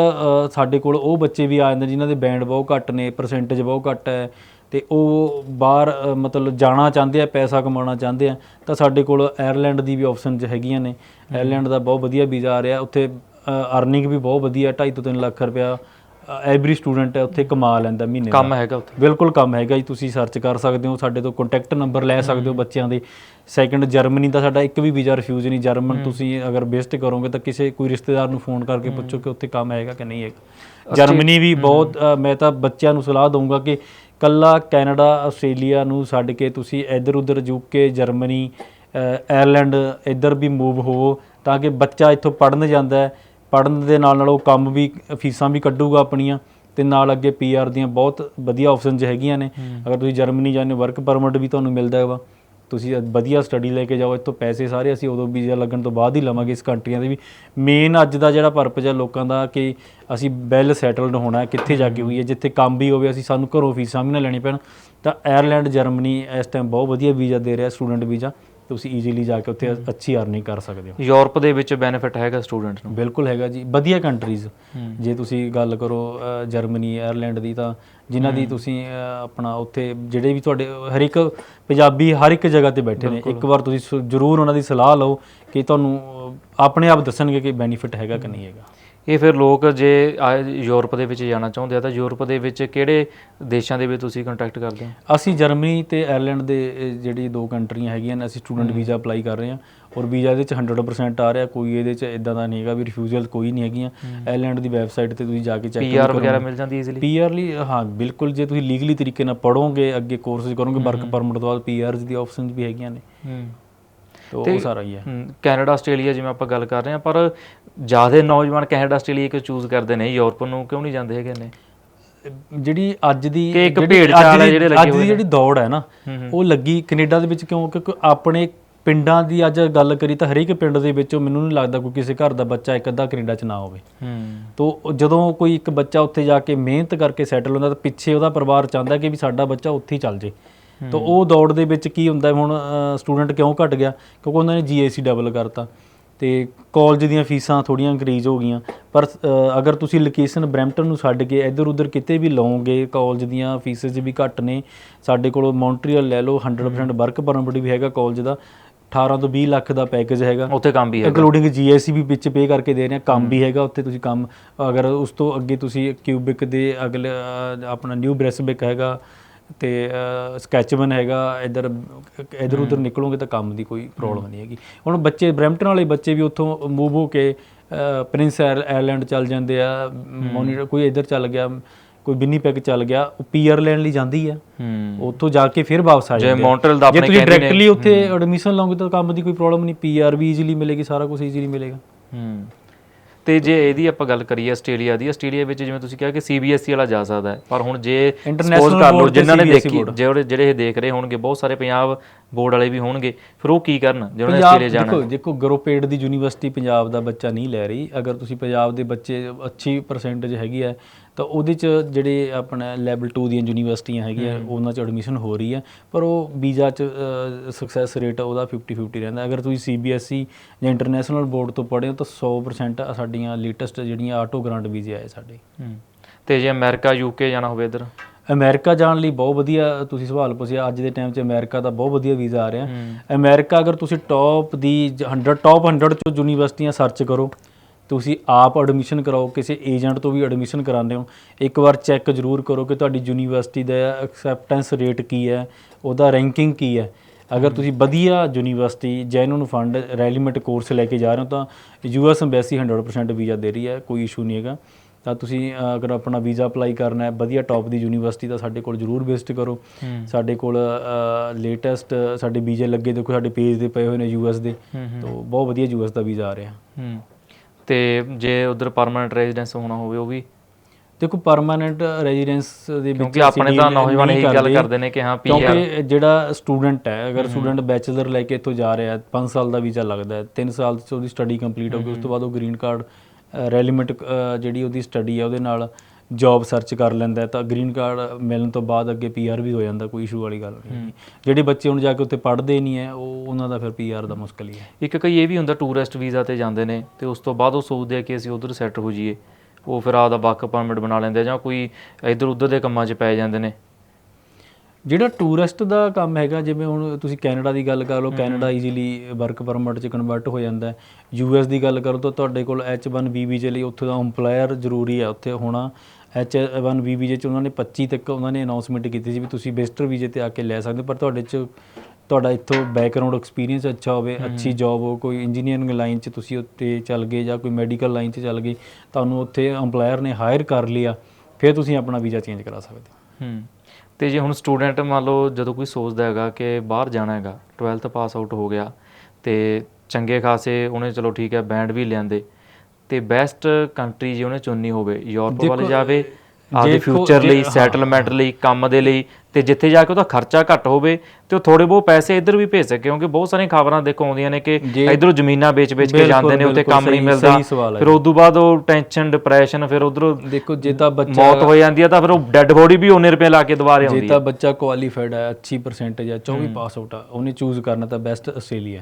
ਸਾਡੇ ਕੋਲ ਉਹ ਬੱਚੇ ਵੀ ਆ ਜਾਂਦੇ ਜਿਨ੍ਹਾਂ ਦੇ ਬੈਂਡ ਬਹੁਤ ਘੱਟ ਨੇ ਪਰਸੈਂਟੇਜ ਬਹੁਤ ਘੱਟ ਹੈ ਤੇ ਉਹ ਬਾਹਰ ਮਤਲਬ ਜਾਣਾ ਚਾਹੁੰਦੇ ਆ ਪੈਸਾ ਕਮਾਉਣਾ ਚਾਹੁੰਦੇ ਆ ਤਾਂ ਸਾਡੇ ਕੋਲ ਆਇਰਲੈਂਡ ਦੀ ਵੀ ਆਪਸ਼ਨਸ ਹੈਗੀਆਂ ਨੇ। ਆਇਰਲੈਂਡ ਦਾ ਬਹੁਤ ਵਧੀਆ ਵੀਜ਼ਾ ਆ ਰਿਹਾ ਉੱਥੇ ਅਰਨਿੰਗ ਵੀ ਬਹੁਤ ਵਧੀਆ 2.5 ਤੋਂ 3 ਲੱਖ ਰੁਪਇਆ ਐਵਰੀ ਸਟੂਡੈਂਟ ਹੈ ਉੱਥੇ ਕਮਾ ਲੈਂਦਾ ਮਹੀਨੇ ਦਾ। ਕੰਮ ਹੈਗਾ ਉੱਥੇ। ਬਿਲਕੁਲ ਕੰਮ ਹੈਗਾ ਜੀ ਤੁਸੀਂ ਸਰਚ ਕਰ ਸਕਦੇ ਹੋ ਸਾਡੇ ਤੋਂ ਕੰਟੈਕਟ ਨੰਬਰ ਲੈ ਸਕਦੇ ਹੋ ਬੱਚਿਆਂ ਦੇ। ਸੈਕੰਡ ਜਰਮਨੀ ਦਾ ਸਾਡਾ ਇੱਕ ਵੀ ਵੀਜ਼ਾ ਰਿਫਿਊਜ਼ ਨਹੀਂ। ਜਰਮਨ ਤੁਸੀਂ ਅਗਰ ਵਿਜ਼ਿਟ ਕਰੋਗੇ ਤਾਂ ਕਿਸੇ ਕੋਈ ਰਿਸ਼ਤੇਦਾਰ ਨੂੰ ਫੋਨ ਕਰਕੇ ਪੁੱਛੋ ਕਿ ਉੱਥੇ ਕੰਮ ਹੈਗਾ ਕਿ ਨਹੀਂ ਹੈਗਾ। ਜਰਮਨੀ ਵੀ ਬਹੁਤ ਮੈਂ ਤਾਂ ਬੱਚਿਆਂ ਨੂੰ ਸਲਾਹ ਦਊਂਗਾ ਕਿ ਕੱਲਾ ਕੈਨੇਡਾ ਆਸਟ੍ਰੇਲੀਆ ਨੂੰ ਛੱਡ ਕੇ ਤੁਸੀਂ ਇੱਧਰ ਉੱਧਰ ਯੂਕੇ ਜਰਮਨੀ ਆਇਰਲੈਂਡ ਇੱਧਰ ਵੀ ਮੂਵ ਹੋਵੋ ਤਾਂ ਕਿ ਬੱਚਾ ਇੱਥੋਂ ਪੜਨ ਜਾਂਦਾ ਹੈ। ਪੜਨ ਦੇ ਨਾਲ ਨਾਲ ਉਹ ਕੰਮ ਵੀ ਫੀਸਾਂ ਵੀ ਕੱਢੂਗਾ ਆਪਣੀਆਂ ਤੇ ਨਾਲ ਅੱਗੇ ਪੀਆਰ ਦੀਆਂ ਬਹੁਤ ਵਧੀਆ ਆਪਸ਼ਨਸ ਹੈਗੀਆਂ ਨੇ। ਅਗਰ ਤੁਸੀਂ ਜਰਮਨੀ ਜਾਂਦੇ ਵਰਕ ਪਰਮਿਟ ਵੀ ਤੁਹਾਨੂੰ ਮਿਲਦਾ ਵਾ ਤੁਸੀਂ ਵਧੀਆ ਸਟੱਡੀ ਲੈ ਕੇ ਜਾਓ ਇੱਥੋਂ ਪੈਸੇ ਸਾਰੇ ਅਸੀਂ ਉਦੋਂ ਵੀਜ਼ਾ ਲੱਗਣ ਤੋਂ ਬਾਅਦ ਹੀ ਲਵਾਂਗੇ ਇਸ ਕੰਟਰੀਆਂ ਦੇ ਵੀ। ਮੇਨ ਅੱਜ ਦਾ ਜਿਹੜਾ ਪਰਪਸ ਹੈ ਲੋਕਾਂ ਦਾ ਕਿ ਅਸੀਂ ਵੈਲ ਸੈਟਲਡ ਹੋਣਾ ਹੈ, ਕਿੱਥੇ ਜਾ ਕੇ ਹੋਈ ਹੈ ਜਿੱਥੇ ਕੰਮ ਵੀ ਹੋਵੇ ਅਸੀਂ ਸਾਨੂੰ ਘਰੋਂ ਫੀਸਾਂ ਵੀ ਨਾ ਲੈਣੀ ਪੈਣ। ਤਾਂ ਆਇਰਲੈਂਡ ਜਰਮਨੀ ਇਸ ਟਾਈਮ ਬਹੁਤ ਵਧੀਆ ਵੀਜ਼ਾ ਦੇ ਰਿਹਾ ਸਟੂਡੈਂਟ ਵੀਜ਼ਾ ਤੁਸੀਂ ਈਜ਼ੀਲੀ ਜਾ ਕੇ ਉੱਥੇ ਅੱਛੀ ਅਰਨਿੰਗ ਕਰ ਸਕਦੇ ਹੋ। ਯੂਰਪ ਦੇ ਵਿੱਚ ਬੈਨੀਫਿਟ ਹੈਗਾ ਸਟੂਡੈਂਟ ਨੂੰ। ਬਿਲਕੁਲ ਹੈਗਾ ਜੀ ਵਧੀਆ ਕੰਟਰੀਜ਼ ਜੇ ਤੁਸੀਂ ਗੱਲ ਕਰੋ ਜਰਮਨੀ ਆਇਰਲੈਂਡ ਦੀ ਤਾਂ ਜਿਨ੍ਹਾਂ ਦੀ ਤੁਸੀਂ ਆਪਣਾ ਉੱਥੇ ਜਿਹੜੇ ਵੀ ਤੁਹਾਡੇ ਹਰ ਇੱਕ ਪੰਜਾਬੀ ਹਰ ਇੱਕ ਜਗ੍ਹਾ ਤੇ ਬੈਠੇ ਨੇ। ਇੱਕ ਵਾਰ ਤੁਸੀਂ ਜ਼ਰੂਰ ਉਹਨਾਂ ਦੀ ਸਲਾਹ ਲਓ ਕਿ ਤੁਹਾਨੂੰ ਆਪਣੇ ਆਪ ਦੱਸਣਗੇ ਕਿ ਬੈਨੀਫਿਟ ਹੈਗਾ ਕਿ ਨਹੀਂ ਹੈਗਾ। ਇਹ ਫਿਰ ਲੋਕ ਜੇ ਯੂਰਪ ਦੇ ਵਿੱਚ ਜਾਣਾ ਚਾਹੁੰਦੇ ਆ ਤਾਂ ਯੂਰਪ ਦੇ ਵਿੱਚ ਕਿਹੜੇ ਦੇਸ਼ਾਂ ਦੇ ਵਿੱਚ ਤੁਸੀਂ ਕੰਟੈਕਟ ਕਰਦੇ ਹੋ? ਅਸੀਂ ਜਰਮਨੀ ਤੇ ਆਇਰਲੈਂਡ ਦੇ ਜਿਹੜੀ ਦੋ ਕੰਟਰੀਆਂ ਹੈਗੀਆਂ ਨੇ ਅਸੀਂ ਸਟੂਡੈਂਟ ਵੀਜ਼ਾ ਅਪਲਾਈ ਕਰ ਰਹੇ ਹਾਂ। ਔਰ ਵੀਜ਼ਾ ਇਹਦੇ ਚ 100% ਆ ਰਿਹਾ ਕੋਈ ਇਹਦੇ ਚ ਇਦਾਂ ਦਾ ਨਹੀਂ ਹੈਗਾ ਵੀ ਰਿਫਿਊਜ਼ਲ ਕੋਈ ਨਹੀਂ ਹੈਗੀਆਂ। ਆਇਰਲੈਂਡ ਦੀ ਵੈਬਸਾਈਟ ਤੇ ਤੁਸੀਂ ਜਾ ਕੇ ਚੈੱਕ ਪੀਆਰ ਵਗੈਰਾ ਮਿਲ ਜਾਂਦੀ ਈਜ਼ੀਲੀ ਪੀਆਰ ਲਈ ਹਾਂ ਬਿਲਕੁਲ ਜੇ ਤੁਸੀਂ ਲੀਗਲੀ ਤਰੀਕੇ ਨਾਲ ਪੜੋਗੇ ਅੱਗੇ ਕੋਰਸਿਸ ਕਰੋਗੇ ਵਰਕ ਪਰਮਿਟ ਤੋਂ ਬਾਅਦ ਪੀਆਰਸ ਦੀ ਆਪਸ਼ਨਸ ਵੀ ਹੈਗੀਆਂ ਨੇ। ਤੋ ਤੇ- ਉਹ ਸਾਰਾ ਹੀ ਹੈ। ਕੈਨੇਡਾ ਆਸਟ੍ਰੇਲੀਆ ਜਿਵੇਂ ਆਪਾਂ ਗੱਲ ਕਰ ਰਹੇ ਹਾਂ ਪਰ ਜ਼ਿਆਦਾ ਨੌਜਵਾਨ ਕੈਨੇਡਾ ਆਸਟ੍ਰੇਲੀਆ ਕਿਉਂ ਚੂਜ਼ ਕਰਦੇ ਨੇ ਯੂਰਪ ਨੂੰ ਕਿਉਂ ਨਹੀਂ ਜਾਂਦੇ ਹੈਗੇ ਨੇ ਜਿਹੜੀ ਅੱਜ ਦੀ ਕਿ ਇੱਕ ਜਿਹੜੀ ਭੇਡ ਅੱਜ ਚਾਲ ਹੈ ਦੀ- ਜਿਹੜੇ ਲੱਗੇ ਅੱਜ ਹੋਏ ਦੀ ਜਿਹੜੀ ਦੌੜ ਹੈ ਨਾ ਉਹ ਲੱਗੀ ਕੈਨੇਡਾ ਦੇ ਵਿੱਚ ਕਿਉਂ? ਕਿਉਂਕਿ ਆਪਣੇ ਪਿੰਡਾਂ ਦੀ ਅੱਜ ਗੱਲ ਕਰੀ ਤਾਂ ਹਰੇਕ ਪਿੰਡ ਦੇ ਵਿੱਚੋਂ ਮੈਨੂੰ ਨਹੀਂ ਲੱਗਦਾ ਕੋਈ ਕਿਸੇ ਘਰ ਦਾ ਬੱਚਾ ਇੱਕ ਅੱਧਾ ਕੈਨੇਡਾ 'ਚ ਨਾ ਹੋਵੇ। ਹੂੰ। ਤੋ ਜਦੋਂ ਕੋਈ ਇੱਕ ਬੱਚਾ ਉੱਥੇ ਜਾ ਕੇ ਮਿਹਨਤ ਕਰਕੇ ਸੈਟਲ ਹੁੰਦਾ ਤਾਂ ਪਿੱਛੇ ਉਹਦਾ ਪਰਿਵਾਰ ਚਾਹੁੰਦਾ ਕਿ ਵੀ ਸਾਡਾ ਬੱਚਾ ਉੱਥੇ ਹੀ ਚੱਲ ਜੇ। ਤੋ ਉਹ ਦੌੜ ਦੇ ਵਿੱਚ ਕੀ ਹੁੰਦਾ ਹੁਣ ਸਟੂਡੈਂਟ ਕਿਉਂ ਘਟ ਗਿਆ? ਕਿਉਂਕਿ ਉਹਨਾਂ ਨੇ ਜੀਏਸੀ ਡਬਲ ਕਰਤਾ। ਤੇ ਕਾਲਜ ਦੀਆਂ ਫੀਸਾਂ ਥੋੜੀਆਂ ਇੰਕਰੀਜ਼ ਹੋ ਗਈਆਂ। ਪਰ ਅਗਰ ਤੁਸੀਂ ਲੋਕੇਸ਼ਨ ਬਰੈਂਪਟਨ ਨੂੰ ਛੱਡ ਕੇ ਇੱਧਰ ਉੱਧਰ ਕਿਤੇ ਵੀ ਲਓਗੇ ਕਾਲਜ ਦੀਆਂ ਫੀਸਸ ਵੀ ਘੱਟ ਨੇ। ਸਾਡੇ ਕੋਲ ਮੌਂਟਰੀਅਲ ਲੈ ਲਓ 100% ਵਰਕ ਪਰਮਿਟ ਵੀ ਹੈਗਾ ਕਾਲਜ ਦਾ। 18 ਤੋਂ 20 ਲੱਖ ਦਾ ਪੈਕੇਜ ਹੈਗਾ। ਉੱਥੇ ਕੰਮ ਵੀ ਹੈ ਇੰਕਲੂਡਿੰਗ ਜੀਐਸਸੀ ਵੀ ਵਿੱਚ ਪੇ ਕਰਕੇ ਦੇ ਰਹੇ ਆ ਕੰਮ ਵੀ ਹੈਗਾ ਉੱਥੇ ਤੁਸੀਂ ਕੰਮ ਅਗਰ ਉਸ ਤੋਂ ਅੱਗੇ ਤੁਸੀਂ ਕਿਊਬਿਕ ਦੇ ਅਗਲੇ ਆਪਣਾ ਨਿਊ ਬ੍ਰੈਸਬਿਕ ਹੈਗਾ ਤੇ ਸਕੈਚਮਨ ਹੈਗਾ ਇਧਰ ਇਧਰ ਉਧਰ ਨਿਕਲੋਗੇ ਤਾਂ ਕੰਮ ਦੀ ਕੋਈ ਪ੍ਰੋਬਲਮ ਨਹੀਂ ਹੈਗੀ। ਹੁਣ ਬੱਚੇ ਬ੍ਰੈਂਪਟਨ ਵਾਲੇ ਬੱਚੇ ਵੀ ਉੱਥੋਂ ਮੂਵ ਹੋ ਕੇ ਪ੍ਰਿੰਸ ਆਇਰ- ਆਇਰਲੈਂਡ ਚੱਲ ਜਾਂਦੇ ਆ ਮੋਨੀਟਰ ਕੋਈ ਇਧਰ ਚੱਲ ਗਿਆ ਕੋਈ ਬਿਨੀਪੈਗ ਚੱਲ ਗਿਆ ਉਹ ਪੀਆਰ ਲੈਣ ਲਈ ਜਾਂਦੀ ਆ। ਹੂੰ। ਉੱਥੋਂ ਜਾ ਕੇ ਫਿਰ ਵਾਪਸ ਆ ਜੇ ਜਾਂਦੇ ਆ। ਮੌਂਟਰੀਅਲ ਦਾ ਜੇ ਆਪਣੇ ਤੁਸੀਂ ਕਹਿ ਵੀ ਨੇ- ਡਾਇਰੈਕਟਲੀ ਉੱਥੇ ਐਡਮਿਸ਼ਨ ਲਓਗੇ ਤਾਂ ਕੰਮ ਦੀ ਕੋਈ ਪ੍ਰੋਬਲਮ ਨਹੀਂ ਪੀਆਰ ਵੀ ਈਜ਼ੀਲੀ ਮਿਲੇਗੀ ਸਾਰਾ ਕੁਝ ਈਜ਼ੀਲੀ ਮਿਲੇਗਾ। ਹੂੰ। ਤੇ ਜੇ ਇਹਦੀ ਆਪਾਂ ਗੱਲ ਕਰੀਏ ਆਸਟ੍ਰੇਲੀਆ ਦੀ ਆਸਟ੍ਰੇਲੀਆ ਵਿੱਚ ਜਿਵੇਂ ਤੁਸੀਂ ਕਿਹਾ ਕਿ ਸੀਬੀਐਸਈ ਵਾਲਾ ਜਾ ਸਕਦਾ ਹੈ ਪਰ ਹੁਣ ਜੇ ਸਪੋਜ਼ ਕਰ ਲਓ ਜਿਨ੍ਹਾਂ ਨੇ CBSE ਦੇਖੀ। ਜਿਹੜੇ ਜਿਹੜੇ ਇਹ ਦੇਖ ਰਹੇ ਹੋਣਗੇ ਬਹੁਤ ਸਾਰੇ ਪੰਜਾਬ ਬੋਰਡ ਵਾਲੇ ਵੀ ਹੋਣਗੇ ਫਿਰ ਉਹ ਕੀ ਕਰਨ ਜਿਹਨਾਂ ਨੇ ਆਸਟ੍ਰੇਲੀਆ ਜਾਣਾ ਦੇਖੋ ਦੇਖੋ ਗਰੋਪੇਡ ਦੀ ਯੂਨੀਵਰਸਿਟੀ ਪੰਜਾਬ ਦਾ ਬੱਚਾ ਨਹੀਂ ਲੈ ਰਹੀ। ਅਗਰ ਤੁਸੀਂ ਪੰਜਾਬ ਦੇ ਬੱਚੇ ਅੱਛੀ ਪਰਸੈਂਟੇਜ ਹੈਗੀ ਹੈ ਤਾਂ ਉਹਦੇ ਚ ਜਿਹੜੇ ਆਪਣਾ ਲੈਵਲ 2 ਦੀਆਂ ਯੂਨੀਵਰਸਿਟੀਆਂ ਹੈਗੀਆਂ ਉਹਨਾਂ ਚ ਐਡਮਿਸ਼ਨ ਹੋ ਰਹੀ ਹੈ। ਪਰ ਉਹ ਵੀਜ਼ਾ ਚ ਸਕਸੈਸ ਰੇਟ ਉਹਦਾ 50 50 ਰਹਿੰਦਾ। ਅਗਰ ਤੁਸੀਂ ਸੀਬੀਐਸਈ ਜਾਂ ਇੰਟਰਨੈਸ਼ਨਲ ਬੋਰਡ ਤੋਂ ਪੜ੍ਹੇ ਹੋ ਤਾਂ 100% ਸਾਡੀਆਂ ਲੇਟੈਸਟ ਜਿਹੜੀਆਂ ਆਟੋ ਗ੍ਰਾਂਟ ਵੀਜ਼ੇ ਆਏ ਸਾਡੇ। ਤੇ ਜੇ ਅਮਰੀਕਾ ਯੂਕੇ ਜਾਣਾ ਹੋਵੇ ਇਧਰ? ਅਮਰੀਕਾ ਜਾਣ ਲਈ ਬਹੁਤ ਵਧੀਆ ਤੁਸੀਂ ਸਵਾਲ ਪੁੱਛਿਆ। ਅੱਜ ਦੇ ਟਾਈਮ 'ਚ ਅਮਰੀਕਾ ਦਾ ਬਹੁਤ ਵਧੀਆ ਵੀਜ਼ਾ ਆ ਰਿਹਾ। ਅਮਰੀਕਾ ਅਗਰ ਤੁਸੀਂ ਟੌਪ ਦੀ 100 ਟੌਪ 100 ਚੋਂ ਯੂਨੀਵਰਸਿਟੀਆਂ ਸਰਚ ਕਰੋ ਤੁਸੀਂ ਆਪ ਐਡਮਿਸ਼ਨ ਕਰਾਓ ਕਿਸੇ ਏਜੰਟ ਤੋਂ ਵੀ ਐਡਮਿਸ਼ਨ ਕਰਾਉਂਦੇ ਹੋ। ਇੱਕ ਵਾਰ ਚੈੱਕ ਜ਼ਰੂਰ ਕਰੋ ਕਿ ਤੁਹਾਡੀ ਯੂਨੀਵਰਸਿਟੀ ਦਾ ਐਕਸੈਪਟੈਂਸ ਰੇਟ ਕੀ ਹੈ ਉਹਦਾ ਰੈਂਕਿੰਗ ਕੀ ਹੈ। ਅਗਰ ਤੁਸੀਂ ਵਧੀਆ ਯੂਨੀਵਰਸਿਟੀ ਜੈਨੂਨ ਫੰਡ ਰੈਲੀਮੈਂਟ ਕੋਰਸ ਲੈ ਕੇ ਜਾ ਰਹੇ ਹੋ ਤਾਂ ਯੂਐਸ ਐਮਬੈਸੀ 100% ਵੀਜ਼ਾ ਦੇ ਰਹੀ ਹੈ ਕੋਈ ਇਸ਼ੂ ਨਹੀਂ ਹੈਗਾ। ਤਾਂ ਤੁਸੀਂ ਅਗਰ ਆਪਣਾ ਵੀਜ਼ਾ ਅਪਲਾਈ ਕਰਨਾ ਹੈ ਵਧੀਆ ਟੌਪ ਦੀ ਯੂਨੀਵਰਸਿਟੀ ਦਾ ਸਾਡੇ ਕੋਲ ਜਰੂਰ ਵਿਜ਼ਿਟ ਕਰੋ। ਸਾਡੇ ਕੋਲ ਲੇਟੈਸਟ ਸਾਡੇ ਵੀਜ਼ੇ ਲੱਗੇ ਦੇਖੋ ਸਾਡੇ ਪੇਜ ਤੇ ਪਏ ਹੋਏ ਨੇ ਯੂਐਸ ਦੇ। ਤੋਂ ਬਹੁਤ ਵਧੀਆ ਯੂਐਸ ਦਾ ਵੀਜ਼ਾ ਆ ਰਿਹਾ। ਹੂੰ ਤੇ ਜੇ ਉਧਰ ਪਰਮਨੈਂਟ ਰੈਜ਼ੀਡੈਂਸ ਹੋਣਾ ਹੋਵੇ ਉਹ ਵੀ। ਦੇਖੋ ਪਰਮਾਨੈਂਟ ਰੈਜ਼ੀਡੈਂਸ ਦੇ ਵਿੱਚ ਕਿਉਂਕਿ ਆਪਣੇ ਤਾਂ ਨੌਜਵਾਨ ਇਹੀ ਗੱਲ ਕਰਦੇ। ਨੇ ਕਿ ਹਾਂ ਪੀਆਰ ਕਿਉਂਕਿ ਜਿਹੜਾ ਸਟੂਡੈਂਟ ਹੈ ਅਗਰ ਸਟੂਡੈਂਟ ਬੈਚਲਰ ਲੈ ਕੇ ਇੱਥੋਂ ਜਾ ਰਿਹਾ ਹੈ 5 ਸਾਲ ਦਾ ਵੀਜ਼ਾ ਲੱਗਦਾ ਹੈ 3 ਸਾਲ ਚ ਉਹਦੀ ਸਟੱਡੀ ਕੰਪਲੀਟ ਹੋ ਗਈ ਉਸ ਤੋਂ ਬਾਅਦ ਉਹ ਗ੍ਰੀਨ ਕਾਰਡ ਰੈਲੀਮੈਂਟ ਜਿਹੜੀ ਉਹਦੀ ਸਟੱਡੀ ਹੈ ਉਹਦੇ ਨਾਲ ਜੌਬ ਸਰਚ ਕਰ ਲੈਂਦਾ ਤਾਂ ਗ੍ਰੀਨ ਕਾਰਡ ਮਿਲਣ ਤੋਂ ਬਾਅਦ ਅੱਗੇ ਪੀਆਰ ਵੀ ਹੋ ਜਾਂਦਾ ਕੋਈ ਇਸ਼ੂ ਵਾਲੀ ਗੱਲ ਨਹੀਂ। ਜਿਹੜੇ ਬੱਚੇ ਹੁਣ ਜਾ ਕੇ ਉੱਥੇ ਪੜ੍ਹਦੇ ਨਹੀਂ ਹੈ ਉਹ ਉਹਨਾਂ ਦਾ ਫਿਰ ਪੀਆਰ ਦਾ ਮੁਸ਼ਕਲ ਹੀ ਹੈ। ਇੱਕ ਕਈ ਇਹ ਵੀ ਹੁੰਦਾ ਟੂਰਿਸਟ ਵੀਜ਼ਾ ਤੇ ਜਾਂਦੇ ਨੇ ਤੇ ਉਸ ਤੋਂ ਬਾਅਦ ਉਹ ਸੋਚਦੇ ਆ ਕਿ ਅਸੀਂ ਉਧਰ ਸੈੱਟ ਹੋ ਜਾਈਏ। ਉਹ ਫਿਰ ਆਪਦਾ ਵਰਕ ਪਰਮਿਟ ਬਣਾ ਲੈਂਦੇ ਜਾਂ ਕੋਈ ਇੱਧਰ ਉੱਧਰ ਦੇ ਕੰਮਾਂ 'ਚ ਪੈ ਜਾਂਦੇ ਨੇ। ਜਿਹੜਾ ਟੂਰਿਸਟ ਦਾ ਕੰਮ ਹੈਗਾ ਜਿਵੇਂ ਹੁਣ ਤੁਸੀਂ ਕੈਨੇਡਾ ਦੀ ਗੱਲ ਕਰ ਲਓ ਕੈਨੇਡਾ ਈਜ਼ੀਲੀ ਵਰਕ ਪਰਮਿਟ 'ਚ ਕਨਵਰਟ ਹੋ ਜਾਂਦਾ ਹੈ। ਯੂਐਸ ਦੀ ਗੱਲ ਕਰੋ ਤਾਂ ਤੁਹਾਡੇ ਕੋਲ H1B ਵੀਜ਼ੇ ਲਈ ਉੱਥੇ ਦਾ EMPLOYER ਜ਼ਰੂਰੀ ਹੈ ਉੱਥੇ ਹੋਣਾ। H1B ਵੀਜ਼ੇ 'ਚ ਉਹਨਾਂ ਨੇ 25 ਤੱਕ ਉਹਨਾਂ ਨੇ ਅਨਾਉਂਸਮੈਂਟ ਕੀਤੀ ਸੀ ਵੀ ਤੁਸੀਂ ਵਿਜ਼ਟਰ ਵੀਜ਼ੇ ਤੇ ਆ ਕੇ ਲੈ ਸਕਦੇ ਪਰ ਤੁਹਾਡੇ 'ਚ ਤੁਹਾਡਾ ਇੱਥੋਂ ਬੈਕਗ੍ਰਾਉਂਡ ਐਕਸਪੀਰੀਅੰਸ ਅੱਛਾ ਹੋਵੇ ਅੱਛੀ ਜੌਬ ਹੋ ਕੋਈ ਇੰਜੀਨੀਅਰਿੰਗ ਲਾਈਨ 'ਚ ਤੁਸੀਂ ਉੱਤੇ ਚੱਲ ਗਏ ਜਾਂ ਕੋਈ ਮੈਡੀਕਲ ਲਾਈਨ 'ਚ ਚੱਲ ਗਏ ਤੁਹਾਨੂੰ ਉੱਥੇ EMPLOYER ਨੇ ਹਾਇਰ ਕਰ ਲਿਆ ਫਿਰ ਤੁਸੀਂ ਆਪਣਾ ਵੀਜ਼ਾ ਚੇਂਜ ਕਰਾ ਸਕਦੇ ਹੋ। ਹੂੰ ਤੇ ਜੇ ਹੁਣ ਸਟੂਡੈਂਟ ਮੰਨ ਲਓ ਜਦੋਂ ਕੋਈ ਸੋਚਦਾ ਹੈਗਾ ਕਿ ਬਾਹਰ ਜਾਣਾ ਹੈਗਾ 12th ਪਾਸ ਆਊਟ ਹੋ ਗਿਆ ਤੇ ਚੰਗੇ ਖਾਸੇ ਉਹਨੇ ਚਲੋ ਠੀਕ ਹੈ ਬੈਂਡ ਵੀ ਲਿਆਂਦੇ ਤੇ ਬੈਸਟ ਕੰਟਰੀ ਜੇ ਉਹਨੇ ਚੁਣਨੀ ਹੋਵੇ ਯੂਰਪ ਵੱਲ ਜਾਵੇ ਆਪਦੇ ਫਿਊਚਰ ਜੇ- ਲਈ ਸੈਟਲਮੈਂਟ ਲਈ ਕੰਮ ਦੇ ਲਈ ਤੇ ਜਿੱਥੇ ਜਾ ਕੇ ਉਹਦਾ ਖਰਚਾ ਘੱਟ ਹੋਵੇ ਤੇ ਉਹ ਥੋੜੇ ਬਹੁਤ ਪੈਸੇ ਇੱਧਰ ਵੀ ਭੇਜ ਸਕੇ ਕਿਉਂਕਿ ਬਹੁਤ ਸਾਰੀਆਂ ਖਬਰਾਂ ਦੇਖੋ ਆਉਂਦੀਆਂ ਨੇ ਕਿ ਜੇ- ਇਧਰੋਂ ਜ਼ਮੀਨਾਂ ਵੇਚ-ਵੇਚ ਕੇ ਜਾਂਦੇ ਨੇ ਉੱਥੇ ਕੰਮ ਨਹੀਂ ਮਿਲਦਾ। ਫਿਰ ਉਸ ਤੋਂ ਬਾਅਦ ਉਹ ਟੈਨਸ਼ਨ ਡਿਪਰੈਸ਼ਨ ਫਿਰ ਉਧਰੋਂ ਦੇਖੋ ਜੇ ਤਾਂ ਬੱਚਾ ਮੌਤ ਹੋ ਜਾਂਦੀ ਹੈ ਤਾਂ ਫਿਰ ਉਹ ਡੈੱਡ ਬੋਡੀ ਵੀ ਉਹਨੇ ਰੁਪਏ ਲਾ ਕੇ ਦੁਬਾਰੇ ਜੇ ਆਉਂਦੀ ਹੈ। ਤਾਂ ਬੱਚਾ ਕੁਆਲੀਫਾਈਡ ਹੈ ਅੱਛੀ ਪਰਸੈਂਟੇਜ ਹੈ। 24 ਪਾਸ ਆਊਟ ਆ ਉਹਨੇ ਚੂਜ਼ ਕਰਨਾ ਤਾਂ ਬੈਸਟ ਆਸਟ੍ਰੇਲੀਆ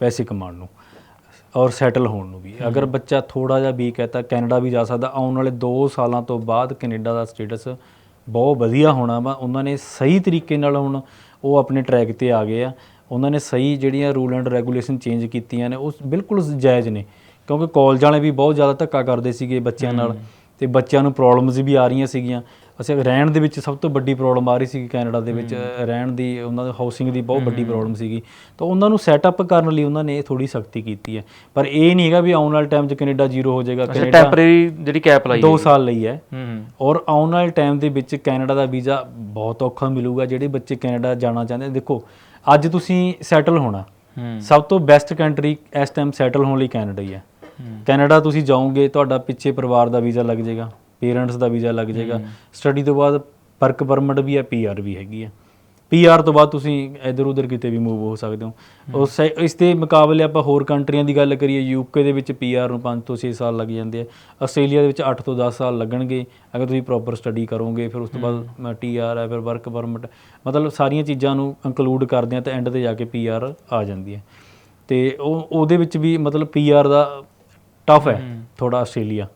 ਪੈਸੇ ਕਮਾਉਣ ਨੂੰ। ਔਰ ਸੈਟਲ ਹੋਣ ਨੂੰ ਵੀ। ਅਗਰ ਬੱਚਾ ਥੋੜਾ ਜਿਹਾ ਵੀਕ ਹੈ ਤਾਂ ਕੈਨੇਡਾ ਵੀ ਜਾ ਸਕਦਾ। ਆਉਣ ਵਾਲੇ 2 ਸਾਲਾਂ ਤੋਂ ਬਾਅਦ ਕੈਨੇਡਾ ਦਾ ਸਟੇਟਸ ਬਹੁਤ ਵਧੀਆ ਹੋਣਾ ਵਾ। ਉਹਨਾਂ ਨੇ ਸਹੀ ਤਰੀਕੇ ਨਾਲ ਹੁਣ ਉਹ ਆਪਣੇ ਟਰੈਕ ਤੇ ਆ ਗਏ ਆ। ਉਹਨਾਂ ਨੇ ਸਹੀ ਜਿਹੜੀਆਂ ਰੂਲ ਐਂਡ ਰੈਗੂਲੇਸ਼ਨ ਚੇਂਜ ਕੀਤੀਆਂ ਨੇ ਉਹ ਬਿਲਕੁਲ ਜਾਇਜ਼ ਨੇ। ਕਿਉਂਕਿ ਕਾਲਜ ਵਾਲੇ ਵੀ ਬਹੁਤ ਜ਼ਿਆਦਾ ਧੱਕਾ ਕਰਦੇ ਸੀਗੇ ਬੱਚਿਆਂ ਨਾਲ ਤੇ ਬੱਚਿਆਂ ਨੂੰ ਪ੍ਰੋਬਲਮਸ ਵੀ ਆ ਰਹੀਆਂ ਸੀਗੀਆਂ। ਅਸੀਂ ਰਹਿਣ ਦੇ ਵਿੱਚ ਸਭ ਤੋਂ ਵੱਡੀ ਪ੍ਰੋਬਲਮ ਆ ਰਹੀ ਸੀ ਕੈਨੇਡਾ ਦੇ ਵਿੱਚ ਰਹਿਣ ਦੀ ਉਹਨਾਂ ਦੇ ਹਾਊਸਿੰਗ ਦੀ ਬਹੁਤ ਵੱਡੀ ਪ੍ਰੋਬਲਮ ਸੀਗੀ। ਤਾਂ ਉਹਨਾਂ ਨੂੰ ਸੈਟਅਪ ਕਰਨ ਲਈ ਉਹਨਾਂ ਨੇ ਥੋੜੀ ਸਖਤੀ ਕੀਤੀ ਹੈ। ਪਰ ਇਹ ਨਹੀਂ ਹੈਗਾ ਵੀ ਆਉਣ ਵਾਲੇ ਟਾਈਮ 'ਚ ਕੈਨੇਡਾ ਜ਼ੀਰੋ ਹੋ ਜਾਏਗਾ ਕੈਨੇਡਾ ਟੈਂਪਰੇਰੀ ਜਿਹੜੀ ਕੈਪ ਲਾਈ 2 ਸਾਲ ਲਈ ਹੈ। ਹੂੰ ਹੂੰ। ਔਰ ਆਉਣ ਵਾਲੇ ਟਾਈਮ ਦੇ ਵਿੱਚ ਕੈਨੇਡਾ ਦਾ ਵੀਜ਼ਾ ਬਹੁਤ ਔਖਾ ਮਿਲੂਗਾ ਜਿਹੜੇ ਬੱਚੇ ਕੈਨੇਡਾ ਜਾਣਾ ਚਾਹੁੰਦੇ ਦੇਖੋ ਅੱਜ ਤੁਸੀਂ ਸੈਟਲ ਹੋਣਾ। ਹੂੰ। ਸਭ ਤੋਂ ਬੈਸਟ ਕੰਟਰੀ ਇਸ ਟਾਈਮ ਸੈਟਲ ਹੋਣ ਲਈ ਕੈਨੇਡਾ ਹੀ। ਹੈ। ਕੈਨੇਡਾ ਤੁਸੀਂ ਜਾਓਗੇ ਤੁਹਾਡਾ ਪਿੱਛੇ ਪਰਿਵਾਰ ਦਾ ਵੀਜ਼ਾ ਲੱਗ ਜਾਏਗਾ। ਪੇਰੈਂਟਸ ਦਾ ਵੀਜ਼ਾ ਲੱਗ ਜਾਏਗਾ। ਸਟੱਡੀ ਤੋਂ ਬਾਅਦ ਵਰਕ ਪਰਮਿਟ ਵੀ ਹੈ ਪੀਆਰ ਵੀ ਹੈਗੀ ਹੈ ਪੀਆਰ ਤੋਂ ਬਾਅਦ ਤੁਸੀਂ ਇੱਧਰ ਉੱਧਰ ਕਿਤੇ ਵੀ ਮੂਵ ਹੋ ਸਕਦੇ ਹੋ। ਉਸ ਇਸ ਦੇ ਮੁਕਾਬਲੇ ਆਪਾਂ ਹੋਰ ਕੰਟਰੀਆਂ ਦੀ ਗੱਲ ਕਰੀਏ ਯੂਕੇ ਦੇ ਵਿੱਚ ਪੀਆਰ ਨੂੰ 5 ਤੋਂ 6 ਸਾਲ ਲੱਗ ਜਾਂਦੇ ਆ। ਆਸਟ੍ਰੇਲੀਆ ਦੇ ਵਿੱਚ 8 ਤੋਂ 10 ਸਾਲ ਲੱਗਣਗੇ। ਅਗਰ ਤੁਸੀਂ ਪ੍ਰੋਪਰ ਸਟੱਡੀ ਕਰੋਗੇ ਫਿਰ ਉਸ ਤੋਂ ਬਾਅਦ ਟੀਆਰ ਹੈ ਫਿਰ ਵਰਕ ਪਰਮਿਟ ਮਤਲਬ ਸਾਰੀਆਂ ਚੀਜ਼ਾਂ ਨੂੰ ਇਨਕਲੂਡ ਕਰਦੇ ਆ ਤੇ ਐਂਡ ਤੇ ਜਾ ਕੇ ਪੀਆਰ ਆ ਜਾਂਦੀ ਹੈ ਤੇ ਉਹ ਉਹਦੇ ਵਿੱਚ ਵੀ ਮਤਲਬ ਪੀਆਰ ਦਾ ਟਫ ਹੈ ਥੋੜਾ ਆਸਟ੍ਰੇਲੀਆ।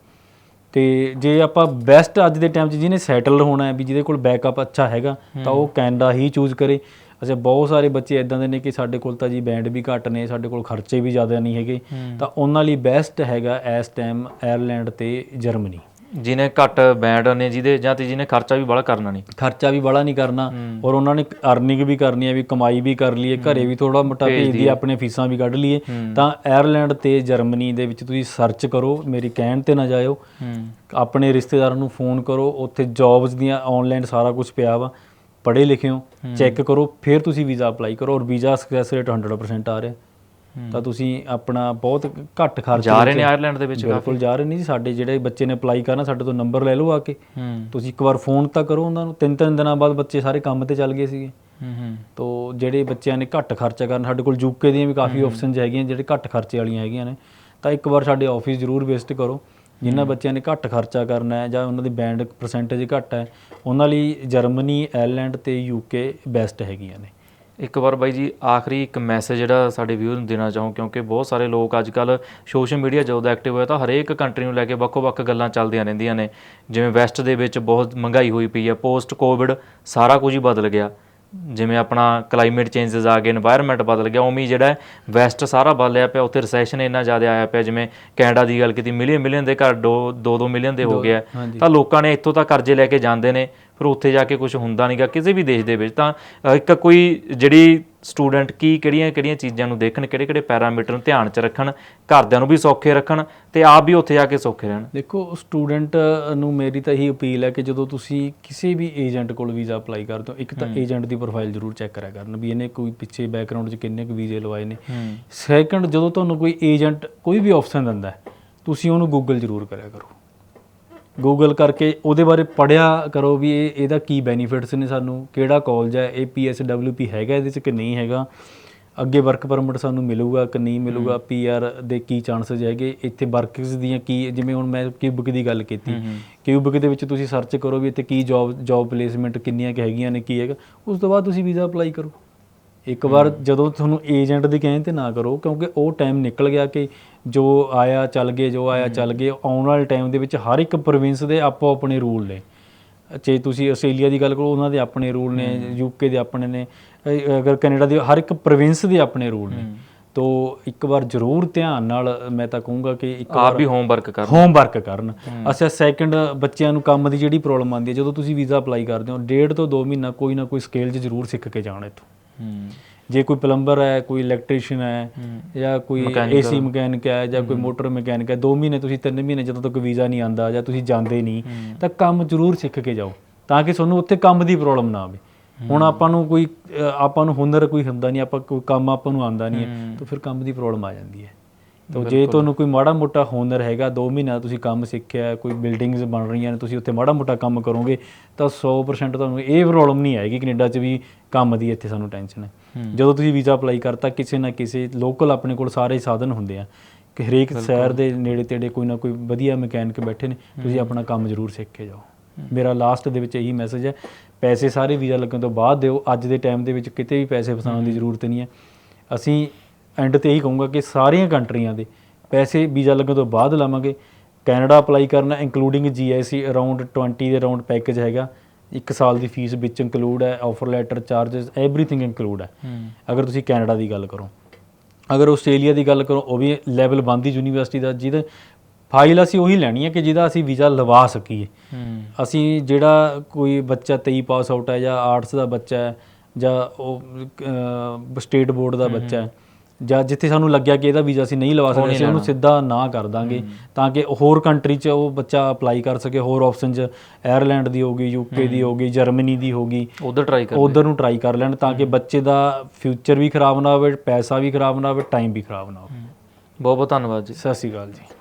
ਤੇ ਜੇ ਆਪਾਂ ਬੈਸਟ ਅੱਜ ਦੇ ਟਾਈਮ 'ਚ ਜਿਹਨੇ ਸੈਟਲ ਹੋਣਾ ਹੈ ਵੀ ਜਿਹਦੇ ਕੋਲ ਬੈਕਅਪ ਅੱਛਾ ਹੈਗਾ ਤਾਂ ਉਹ ਕੈਨੇਡਾ ਹੀ ਚੂਜ਼ ਕਰੇ। ਅੱਛਾ ਬਹੁਤ ਸਾਰੇ ਬੱਚੇ ਇਦਾਂ ਦੇ ਨੇ ਕਿ ਸਾਡੇ ਕੋਲ ਤਾਂ ਜੀ ਬੈਂਡ ਵੀ ਘੱਟ ਨੇ ਸਾਡੇ ਕੋਲ ਖਰਚੇ ਵੀ ਜ਼ਿਆਦਾ ਨਹੀਂ ਹੈਗੇ। ਤਾਂ ਉਹਨਾਂ ਲਈ ਬੈਸਟ ਹੈਗਾ ਇਸ ਟਾਈਮ ਆਇਰਲੈਂਡ ਤੇ ਜਰਮਨੀ ਜਿਹਨੇ ਘੱਟ ਬੈਂਡ ਨੇ ਜਿਹਦੇ ਜਾਂ ਤੇ ਜਿਹਨੇ ਖਰਚਾ ਵੀ ਬੜਾ ਕਰਨਾ ਨਹੀਂ। ਖਰਚਾ ਵੀ ਬੜਾ ਨਹੀਂ ਕਰਨਾ ਔਰ ਉਹਨਾਂ ਨੇ ਅਰਨਿੰਗ ਵੀ ਕਰਨੀ ਹੈ ਵੀ ਕਮਾਈ ਵੀ ਕਰ ਲਈਏ ਘਰੇ ਵੀ ਥੋੜਾ ਮੋਟਾ ਭੇਜ ਦਈਏ ਆਪਣੇ ਫੀਸਾਂ ਵੀ ਕੱਢ ਲਈਏ। ਤਾਂ ਆਇਰਲੈਂਡ ਤੇ ਜਰਮਨੀ ਦੇ ਵਿੱਚ ਤੁਸੀਂ ਸਰਚ ਕਰੋ ਮੇਰੀ ਕਹਿਣ ਤੇ ਨਾ ਜਾਇਓ। ਆਪਣੇ ਰਿਸ਼ਤੇਦਾਰਾਂ ਨੂੰ ਫੋਨ ਕਰੋ ਉੱਥੇ ਜੌਬਸ ਦੀਆਂ ਆਨਲਾਈਨ ਸਾਰਾ ਕੁਝ ਪਿਆ ਵਾ। ਪੜ੍ਹੇ ਲਿਖਿਓ ਚੈੱਕ ਕਰੋ ਫਿਰ ਤੁਸੀਂ ਵੀਜ਼ਾ ਅਪਲਾਈ ਕਰੋ ਔਰ ਵੀਜ਼ਾ ਸਕਸੈਸ ਰੇਟ 100% ਆ ਰਿਹਾ। ਤਾਂ ਤੁਸੀਂ ਆਪਣਾ ਬਹੁਤ ਘੱਟ ਖਰਚ ਜਾ ਰਹੇ ਨੇ ਆਇਰਲੈਂਡ ਦੇ ਵਿੱਚ ਬਿਲਕੁਲ ਜਾ ਰਹੇ ਨਹੀਂ ਜੀ। ਸਾਡੇ ਜਿਹੜੇ ਬੱਚੇ ਨੇ ਅਪਲਾਈ ਕਰਨਾ ਸਾਡੇ ਤੋਂ ਨੰਬਰ ਲੈ ਲਓ ਆ ਕੇ। ਤੁਸੀਂ ਇੱਕ ਵਾਰ ਫੋਨ ਤਾਂ ਕਰੋ ਉਹਨਾਂ ਨੂੰ। ਤਿੰਨ ਤਿੰਨ ਦਿਨਾਂ ਬਾਅਦ ਬੱਚੇ ਸਾਰੇ ਕੰਮ ਤੇ ਚੱਲ ਗਏ ਸੀਗੇ। ਹੂੰ ਹੂੰ। ਤੋ ਜਿਹੜੇ ਬੱਚਿਆਂ ਨੇ ਘੱਟ ਖਰਚਾ ਕਰਨ ਸਾਡੇ ਕੋਲ ਯੂਕੇ ਦੀਆਂ ਵੀ ਕਾਫੀ ਆਪਸ਼ਨਸ ਹੈਗੀਆਂ ਜਿਹੜੇ ਘੱਟ ਖਰਚੇ ਵਾਲੀਆਂ ਹੈਗੀਆਂ ਨੇ। ਤਾਂ ਇੱਕ ਵਾਰ ਸਾਡੇ ਆਫਿਸ ਜ਼ਰੂਰ ਵਿਜ਼ਿਟ ਕਰੋ। ਜਿਨ੍ਹਾਂ ਬੱਚਿਆਂ ਨੇ ਘੱਟ ਖਰਚਾ ਕਰਨਾ ਹੈ ਜਾਂ ਉਹਨਾਂ ਦੀ ਬੈਂਡ ਪਰਸੈਂਟੇਜ ਘੱਟ ਹੈ ਉਹਨਾਂ ਲਈ ਜਰਮਨੀ ਆਇਰਲੈਂਡ ਤੇ ਯੂਕੇ ਬੈਸਟ ਹੈਗੀਆਂ ਨੇ। ਇੱਕ ਵਾਰ ਬਾਈ ਜੀ ਆਖਰੀ ਇੱਕ ਮੈਸੇਜ ਜਿਹੜਾ ਸਾਡੇ ਵਿਊਅਰ ਨੂੰ ਦੇਣਾ ਚਾਹੂੰ ਕਿਉਂਕਿ ਬਹੁਤ ਸਾਰੇ ਲੋਕ ਅੱਜ ਕੱਲ ਸੋਸ਼ਲ ਮੀਡੀਆ ਜਦੋਂ ਦਾ ਐਕਟਿਵ ਹੋਇਆ ਤਾਂ ਹਰੇਕ ਕੰਟਰੀ ਨੂੰ ਲੈ ਕੇ ਵੱਖੋ-ਵੱਖ ਗੱਲਾਂ ਚੱਲਦੀਆਂ ਰਹਿੰਦੀਆਂ ਨੇ। ਜਿਵੇਂ ਵੈਸਟ ਦੇ ਵਿੱਚ ਬਹੁਤ ਮਹਿੰਗਾਈ ਹੋਈ ਪਈ ਹੈ ਪੋਸਟ ਕੋਵਿਡ ਸਾਰਾ ਕੁਝ ਹੀ ਬਦਲ ਗਿਆ। ਜਿਵੇਂ ਆਪਣਾ ਕਲਾਈਮੇਟ ਚੇਂਜਸ ਆ ਗਏ এনवायरमेंट ਬਦਲ ਗਿਆ ਉਵੇਂ ਜਿਹੜਾ ਵੈਸਟ ਸਾਰਾ ਬਦਲਿਆ ਪਿਆ ਉੱਥੇ ਰੈਸੈਸ਼ਨ ਇੰਨਾ ਜ਼ਿਆਦਾ ਆਇਆ ਪਿਆ ਜਿਵੇਂ ਕੈਨੇਡਾ ਦੀ ਗੱਲ ਕੀਤੀ ਮਿਲੀਅਨ ਮਿਲੀਅਨ ਦੇ ਘਰ 2 2 ਮਿਲੀਅਨ ਦੇ ਹੋ ਗਿਆ ਤਾਂ ਲੋਕਾਂ ਨੇ ਇੱਥੋਂ ਤਾਂ ਕਰਜ਼ੇ ਲੈ ਕੇ ਜਾਂਦੇ ਨੇ। ਫਿਰ ਉੱਥੇ ਜਾ ਕੇ ਕੁਝ ਹੁੰਦਾ ਨਹੀਂਗਾ ਕਿਸੇ ਵੀ ਦੇਸ਼ ਦੇ ਵਿੱਚ ਤਾਂ ਅ, ਇੱਕ ਕੋਈ ਜਿਹੜੀ ਸਟੂਡੈਂਟ ਕੀ ਕਿਹੜੀਆਂ ਕਿਹੜੀਆਂ ਚੀਜ਼ਾਂ ਨੂੰ ਦੇਖਣ ਕਿਹੜੇ ਕਿਹੜੇ ਪੈਰਾਮੀਟਰ ਨੂੰ ਧਿਆਨ 'ਚ ਰੱਖਣ ਘਰਦਿਆਂ ਨੂੰ ਵੀ ਸੌਖੇ ਰੱਖਣ ਤੇ ਆਪ ਵੀ ਉੱਥੇ ਜਾ ਕੇ ਸੌਖੇ ਰਹਿਣ। ਦੇਖੋ ਸਟੂਡੈਂਟ ਨੂੰ ਮੇਰੀ ਤਾਂ ਇਹੀ ਅਪੀਲ ਹੈ ਕਿ ਜਦੋਂ ਤੁਸੀਂ ਕਿਸੇ ਵੀ ਏਜੰਟ ਕੋਲ ਵੀਜ਼ਾ ਅਪਲਾਈ ਕਰਦੇ ਹੋ ਇੱਕ ਤਾਂ ਏਜੰਟ ਦੀ ਪ੍ਰੋਫਾਈਲ ਜ਼ਰੂਰ ਚੈੱਕ ਕਰਿਆ ਕਰਨ ਵੀ ਇਹਨੇ ਕੋਈ ਪਿੱਛੇ ਬੈਕਗ੍ਰਾਉਂਡ 'ਚ ਕਿੰਨੇ ਕੁ ਵੀਜ਼ੇ ਲਵਾਏ ਨੇ। ਸੈਕੰਡ ਜਦੋਂ ਤੁਹਾਨੂੰ ਕੋਈ ਏਜੰਟ ਕੋਈ ਵੀ ਆਪਸ਼ਨ ਦਿੰਦਾ ਹੈ, ਤੁਸੀਂ ਉਹਨੂੰ ਗੂਗਲ ਜ਼ਰੂਰ ਕਰਿਆ ਕਰੋ। ਗੂਗਲ ਕਰਕੇ ਉਹਦੇ ਬਾਰੇ ਪੜਿਆ ਕਰੋ ਵੀ ਇਹ ਇਹਦਾ ਕੀ ਬੈਨੀਫਿਟਸ ਨੇ ਸਾਨੂੰ ਕਿਹੜਾ ਕਾਲਜ ਹੈ ਇਹ ਪੀਐਸਡਬਲਯੂਪੀ ਹੈਗਾ ਇਹਦੇ 'ਚ ਕਿ ਨਹੀਂ ਹੈਗਾ? ਅੱਗੇ ਵਰਕ ਪਰਮਿਟ ਸਾਨੂੰ ਮਿਲੂਗਾ ਕਿ ਨਹੀਂ ਮਿਲੂਗਾ? ਪੀਆਰ ਦੇ ਕੀ ਚਾਂਸਸ ਹੈਗੇ? ਇੱਥੇ ਵਰਕਸ ਦੀਆਂ ਕੀ ਜਿਵੇਂ ਹੁਣ ਮੈਂ ਕਿਊਬਿਕ ਦੀ ਗੱਲ ਕੀਤੀ ਕਿਊਬਿਕ ਦੇ ਵਿੱਚ ਤੁਸੀਂ ਸਰਚ ਕਰੋ ਵੀ ਇੱਥੇ ਕੀ ਜੌਬ ਜੌਬ ਪਲੇਸਮੈਂਟ ਕਿੰਨੀਆਂ ਕੁ ਹੈਗੀਆਂ ਨੇ ਕੀ ਹੈਗਾ? ਉਸ ਤੋਂ ਬਾਅਦ ਤੁਸੀਂ ਵੀਜ਼ਾ ਅਪਲਾਈ ਕਰੋ। ਇੱਕ ਵਾਰ ਜਦੋਂ ਤੁਹਾਨੂੰ ਏਜੰਟ ਦੀ ਕਹਿਣ ਤੇ ਨਾ ਕਰੋ ਕਿਉਂਕਿ ਉਹ ਟਾਈਮ ਨਿਕਲ ਗਿਆ ਕਿ ਜੋ ਆਇਆ ਚੱਲ ਗਏ ਜੋ ਆਇਆ ਚੱਲ ਗਏ ਆਉਣ ਵਾਲੇ ਟਾਈਮ ਦੇ ਵਿੱਚ ਹਰ ਇੱਕ ਪ੍ਰੋਵਿੰਸ ਦੇ ਆਪੋ ਆਪਣੇ ਰੂਲ ਨੇ। ਜੇ ਤੁਸੀਂ ਆਸਟ੍ਰੇਲੀਆ ਦੀ ਗੱਲ ਕਰੋ ਉਹਨਾਂ ਦੇ ਆਪਣੇ ਰੂਲ ਨੇ ਯੂਕੇ ਦੇ ਆਪਣੇ ਨੇ ਅਗਰ ਕੈਨੇਡਾ ਦੇ ਹਰ ਇੱਕ ਪ੍ਰੋਵਿੰਸ ਦੇ ਆਪਣੇ ਰੂਲ ਨੇ। ਤੋ ਇੱਕ ਵਾਰ ਜ਼ਰੂਰ ਧਿਆਨ ਨਾਲ ਮੈਂ ਤਾਂ ਕਹੂੰਗਾ ਕਿ ਇੱਕ ਆਪ ਵੀ ਹੋਮਵਰਕ ਕਰ ਹੋਮਵਰਕ ਕਰਨ। ਅੱਛਾ ਸੈਕੰਡ ਬੱਚਿਆਂ ਨੂੰ ਕੰਮ ਦੀ ਜਿਹੜੀ ਪ੍ਰੋਬਲਮ ਆਉਂਦੀ ਹੈ ਜਦੋਂ ਤੁਸੀਂ ਵੀਜ਼ਾ ਅਪਲਾਈ ਕਰਦੇ ਹੋ ਡੇਢ ਤੋਂ 2 ਮਹੀਨਾ ਕੋਈ ਨਾ ਕੋਈ ਸਕਿੱਲ 'ਚ ਜ਼ਰੂਰ ਸਿੱਖ ਕੇ ਜਾਣਾ ਇੱਥੋਂ। ਜੇ ਕੋਈ ਪਲੰਬਰ ਹੈ ਕੋਈ ਇਲੈਕਟ੍ਰੀਸ਼ੀਅਨ ਹੈ ਜਾਂ ਕੋਈ ਏਸੀ ਮਕੈਨਿਕ ਹੈ ਜਾਂ ਕੋਈ ਮੋਟਰ ਮਕੈਨਿਕ ਹੈ 2 ਮਹੀਨੇ ਤੁਸੀਂ 3 ਮਹੀਨੇ ਜਦੋਂ ਤੱਕ ਵੀਜ਼ਾ ਨਹੀਂ ਆਂਦਾ ਜਾਂ ਤੁਸੀਂ ਜਾਂਦੇ ਨਹੀਂ ਤਾਂ ਕੰਮ ਜ਼ਰੂਰ ਸਿੱਖ ਕੇ ਜਾਓ ਤਾਂ ਕਿ ਤੁਹਾਨੂੰ ਉੱਥੇ ਕੰਮ ਦੀ ਪ੍ਰੋਬਲਮ ਨਾ ਆਵੇ। ਹੁਣ ਆਪਾਂ ਨੂੰ ਕੋਈ ਆਪਾਂ ਨੂੰ ਹੁਨਰ ਕੋਈ ਹੁੰਦਾ ਨਹੀਂ ਆਪਾਂ ਕੋਈ ਕੰਮ ਆਪਾਂ ਨੂੰ ਆਂਦਾ ਨਹੀਂ ਹੈ। ਤਾਂ ਫਿਰ ਕੰਮ ਦੀ ਪ੍ਰੋਬਲਮ ਆ ਜਾਂਦੀ ਹੈ। ਤਾਂ ਜੇ ਤੁਹਾਨੂੰ ਕੋਈ ਮਾੜਾ ਮੋਟਾ ਹੁਨਰ ਹੈਗਾ 2 ਮਹੀਨਾ ਤੁਸੀਂ ਕੰਮ ਸਿੱਖਿਆ ਕੋਈ ਬਿਲਡਿੰਗਸ ਬਣ ਰਹੀਆਂ ਨੇ ਤੁਸੀਂ ਉੱਥੇ ਮਾੜਾ ਮੋਟਾ ਕੰਮ ਕਰੋਗੇ ਤਾਂ 100% ਤੁਹਾਨੂੰ ਇਹ ਪ੍ਰੋਬਲਮ ਨਹੀਂ ਆਏਗੀ ਕੈਨੇਡਾ 'ਚ ਵੀ ਕੰਮ ਦੀ ਇੱਥੇ ਸਾਨੂੰ ਟੈਨਸ਼ਨ ਹੈ। ਜਦੋਂ ਤੁਸੀਂ ਵੀਜ਼ਾ ਅਪਲਾਈ ਕਰਤਾ ਕਿਸੇ ਨਾ ਕਿਸੇ ਲੋਕਲ ਆਪਣੇ ਕੋਲ ਸਾਰੇ ਸਾਧਨ ਹੁੰਦੇ ਆ। ਕਿ ਹਰੇਕ ਸ਼ਹਿਰ ਦੇ ਨੇੜੇ ਤੇੜੇ ਕੋਈ ਨਾ ਕੋਈ ਵਧੀਆ ਮਕੈਨਿਕ ਬੈਠੇ ਨੇ ਤੁਸੀਂ ਆਪਣਾ ਕੰਮ ਜ਼ਰੂਰ ਸਿੱਖ ਕੇ ਜਾਓ ਮੇਰਾ ਲਾਸਟ ਦੇ ਵਿੱਚ ਇਹੀ ਮੈਸੇਜ ਹੈ ਪੈਸੇ ਸਾਰੇ ਵੀਜ਼ਾ ਲੱਗਣ ਤੋਂ ਬਾਅਦ ਦਿਓ ਅੱਜ ਦੇ ਟਾਈਮ ਦੇ ਵਿੱਚ ਕਿਤੇ ਵੀ ਪੈਸੇ ਫਸਾਉਣ ਦੀ ਜ਼ਰੂਰਤ ਨਹੀਂ ਹੈ। ਅਸੀਂ ਐਂਡ ਤੇ ਇਹੀ ਕਹੂੰਗਾ ਕਿ ਸਾਰੀਆਂ ਕੰਟਰੀਆਂ ਦੇ ਪੈਸੇ ਵੀਜ਼ਾ ਲੱਗਣ ਤੋਂ ਬਾਅਦ ਲਾਵਾਂਗੇ। ਕੈਨੇਡਾ ਅਪਲਾਈ ਕਰਨਾ ਇੰਕਲੂਡਿੰਗ ਜੀਆਈਸੀ ਅਰਾਊਂਡ 20 ਦੇ ਅਰਾਊਂਡ ਪੈਕੇਜ ਹੈਗਾ। ਇੱਕ ਸਾਲ ਦੀ ਫੀਸ ਵਿੱਚ ਇੰਕਲੂਡ ਹੈ offer letter charges everything include ਹੈ। ਅਗਰ ਤੁਸੀਂ ਕੈਨੇਡਾ ਦੀ ਗੱਲ ਕਰੋ। ਅਗਰ ਆਸਟ੍ਰੇਲੀਆ ਦੀ ਗੱਲ ਕਰੋ ਉਹ ਵੀ ਲੈਵਲ ਬੰਦੀ ਯੂਨੀਵਰਸਿਟੀ ਦਾ ਜਿਹਦੇ ਫਾਈਲ ਅਸੀਂ ਉਹੀ ਲੈਣੀ ਹੈ ਕਿ ਜਿਹਦਾ ਅਸੀਂ ਵੀਜ਼ਾ ਲਵਾ ਸਕੀਏ। ਅਸੀਂ ਜਿਹੜਾ ਕੋਈ ਬੱਚਾ 23 ਪਾਸ ਆਊਟ ਹੈ ਜਾਂ ਆਰਟਸ ਦਾ ਬੱਚਾ ਹੈ ਜਾਂ ਉਹ ਸਟੇਟ ਬੋਰਡ ਦਾ ਬੱਚਾ ਹੈ ਜਾਂ ਜਿੱਥੇ ਸਾਨੂੰ ਲੱਗਿਆ ਕਿ ਇਹਦਾ ਵੀਜ਼ਾ ਅਸੀਂ ਨਹੀਂ ਲਵਾ ਸਕਦੇ ਅਸੀਂ ਉਹਨੂੰ ਸਿੱਧਾ ਨਾ ਕਰ ਦਾਂਗੇ। ਤਾਂ ਕਿ ਹੋਰ ਕੰਟਰੀ 'ਚ ਉਹ ਬੱਚਾ ਅਪਲਾਈ ਕਰ ਸਕੇ ਹੋਰ ਆਪਸ਼ਨ 'ਚ ਆਇਰਲੈਂਡ ਦੀ ਹੋਗੀ ਯੂਕੇ ਦੀ ਹੋਗੀ ਜਰਮਨੀ ਦੀ ਹੋਗੀ ਉਧਰ ਟਰਾਈ ਕਰ ਉਧਰ ਨੂੰ ਟਰਾਈ ਕਰ ਲੈਣ ਤਾਂ ਕਿ ਬੱਚੇ ਦਾ ਫਿਊਚਰ ਵੀ ਖਰਾਬ ਨਾ ਹੋਵੇ ਪੈਸਾ ਵੀ ਖਰਾਬ ਨਾ ਹੋਵੇ ਟਾਈਮ ਵੀ ਖਰਾਬ ਨਾ ਹੋਵੇ। ਬਹੁਤ ਬਹੁਤ ਧੰਨਵਾਦ ਜੀ। ਸਤਿ ਸ਼੍ਰੀ ਅਕਾਲ ਜੀ।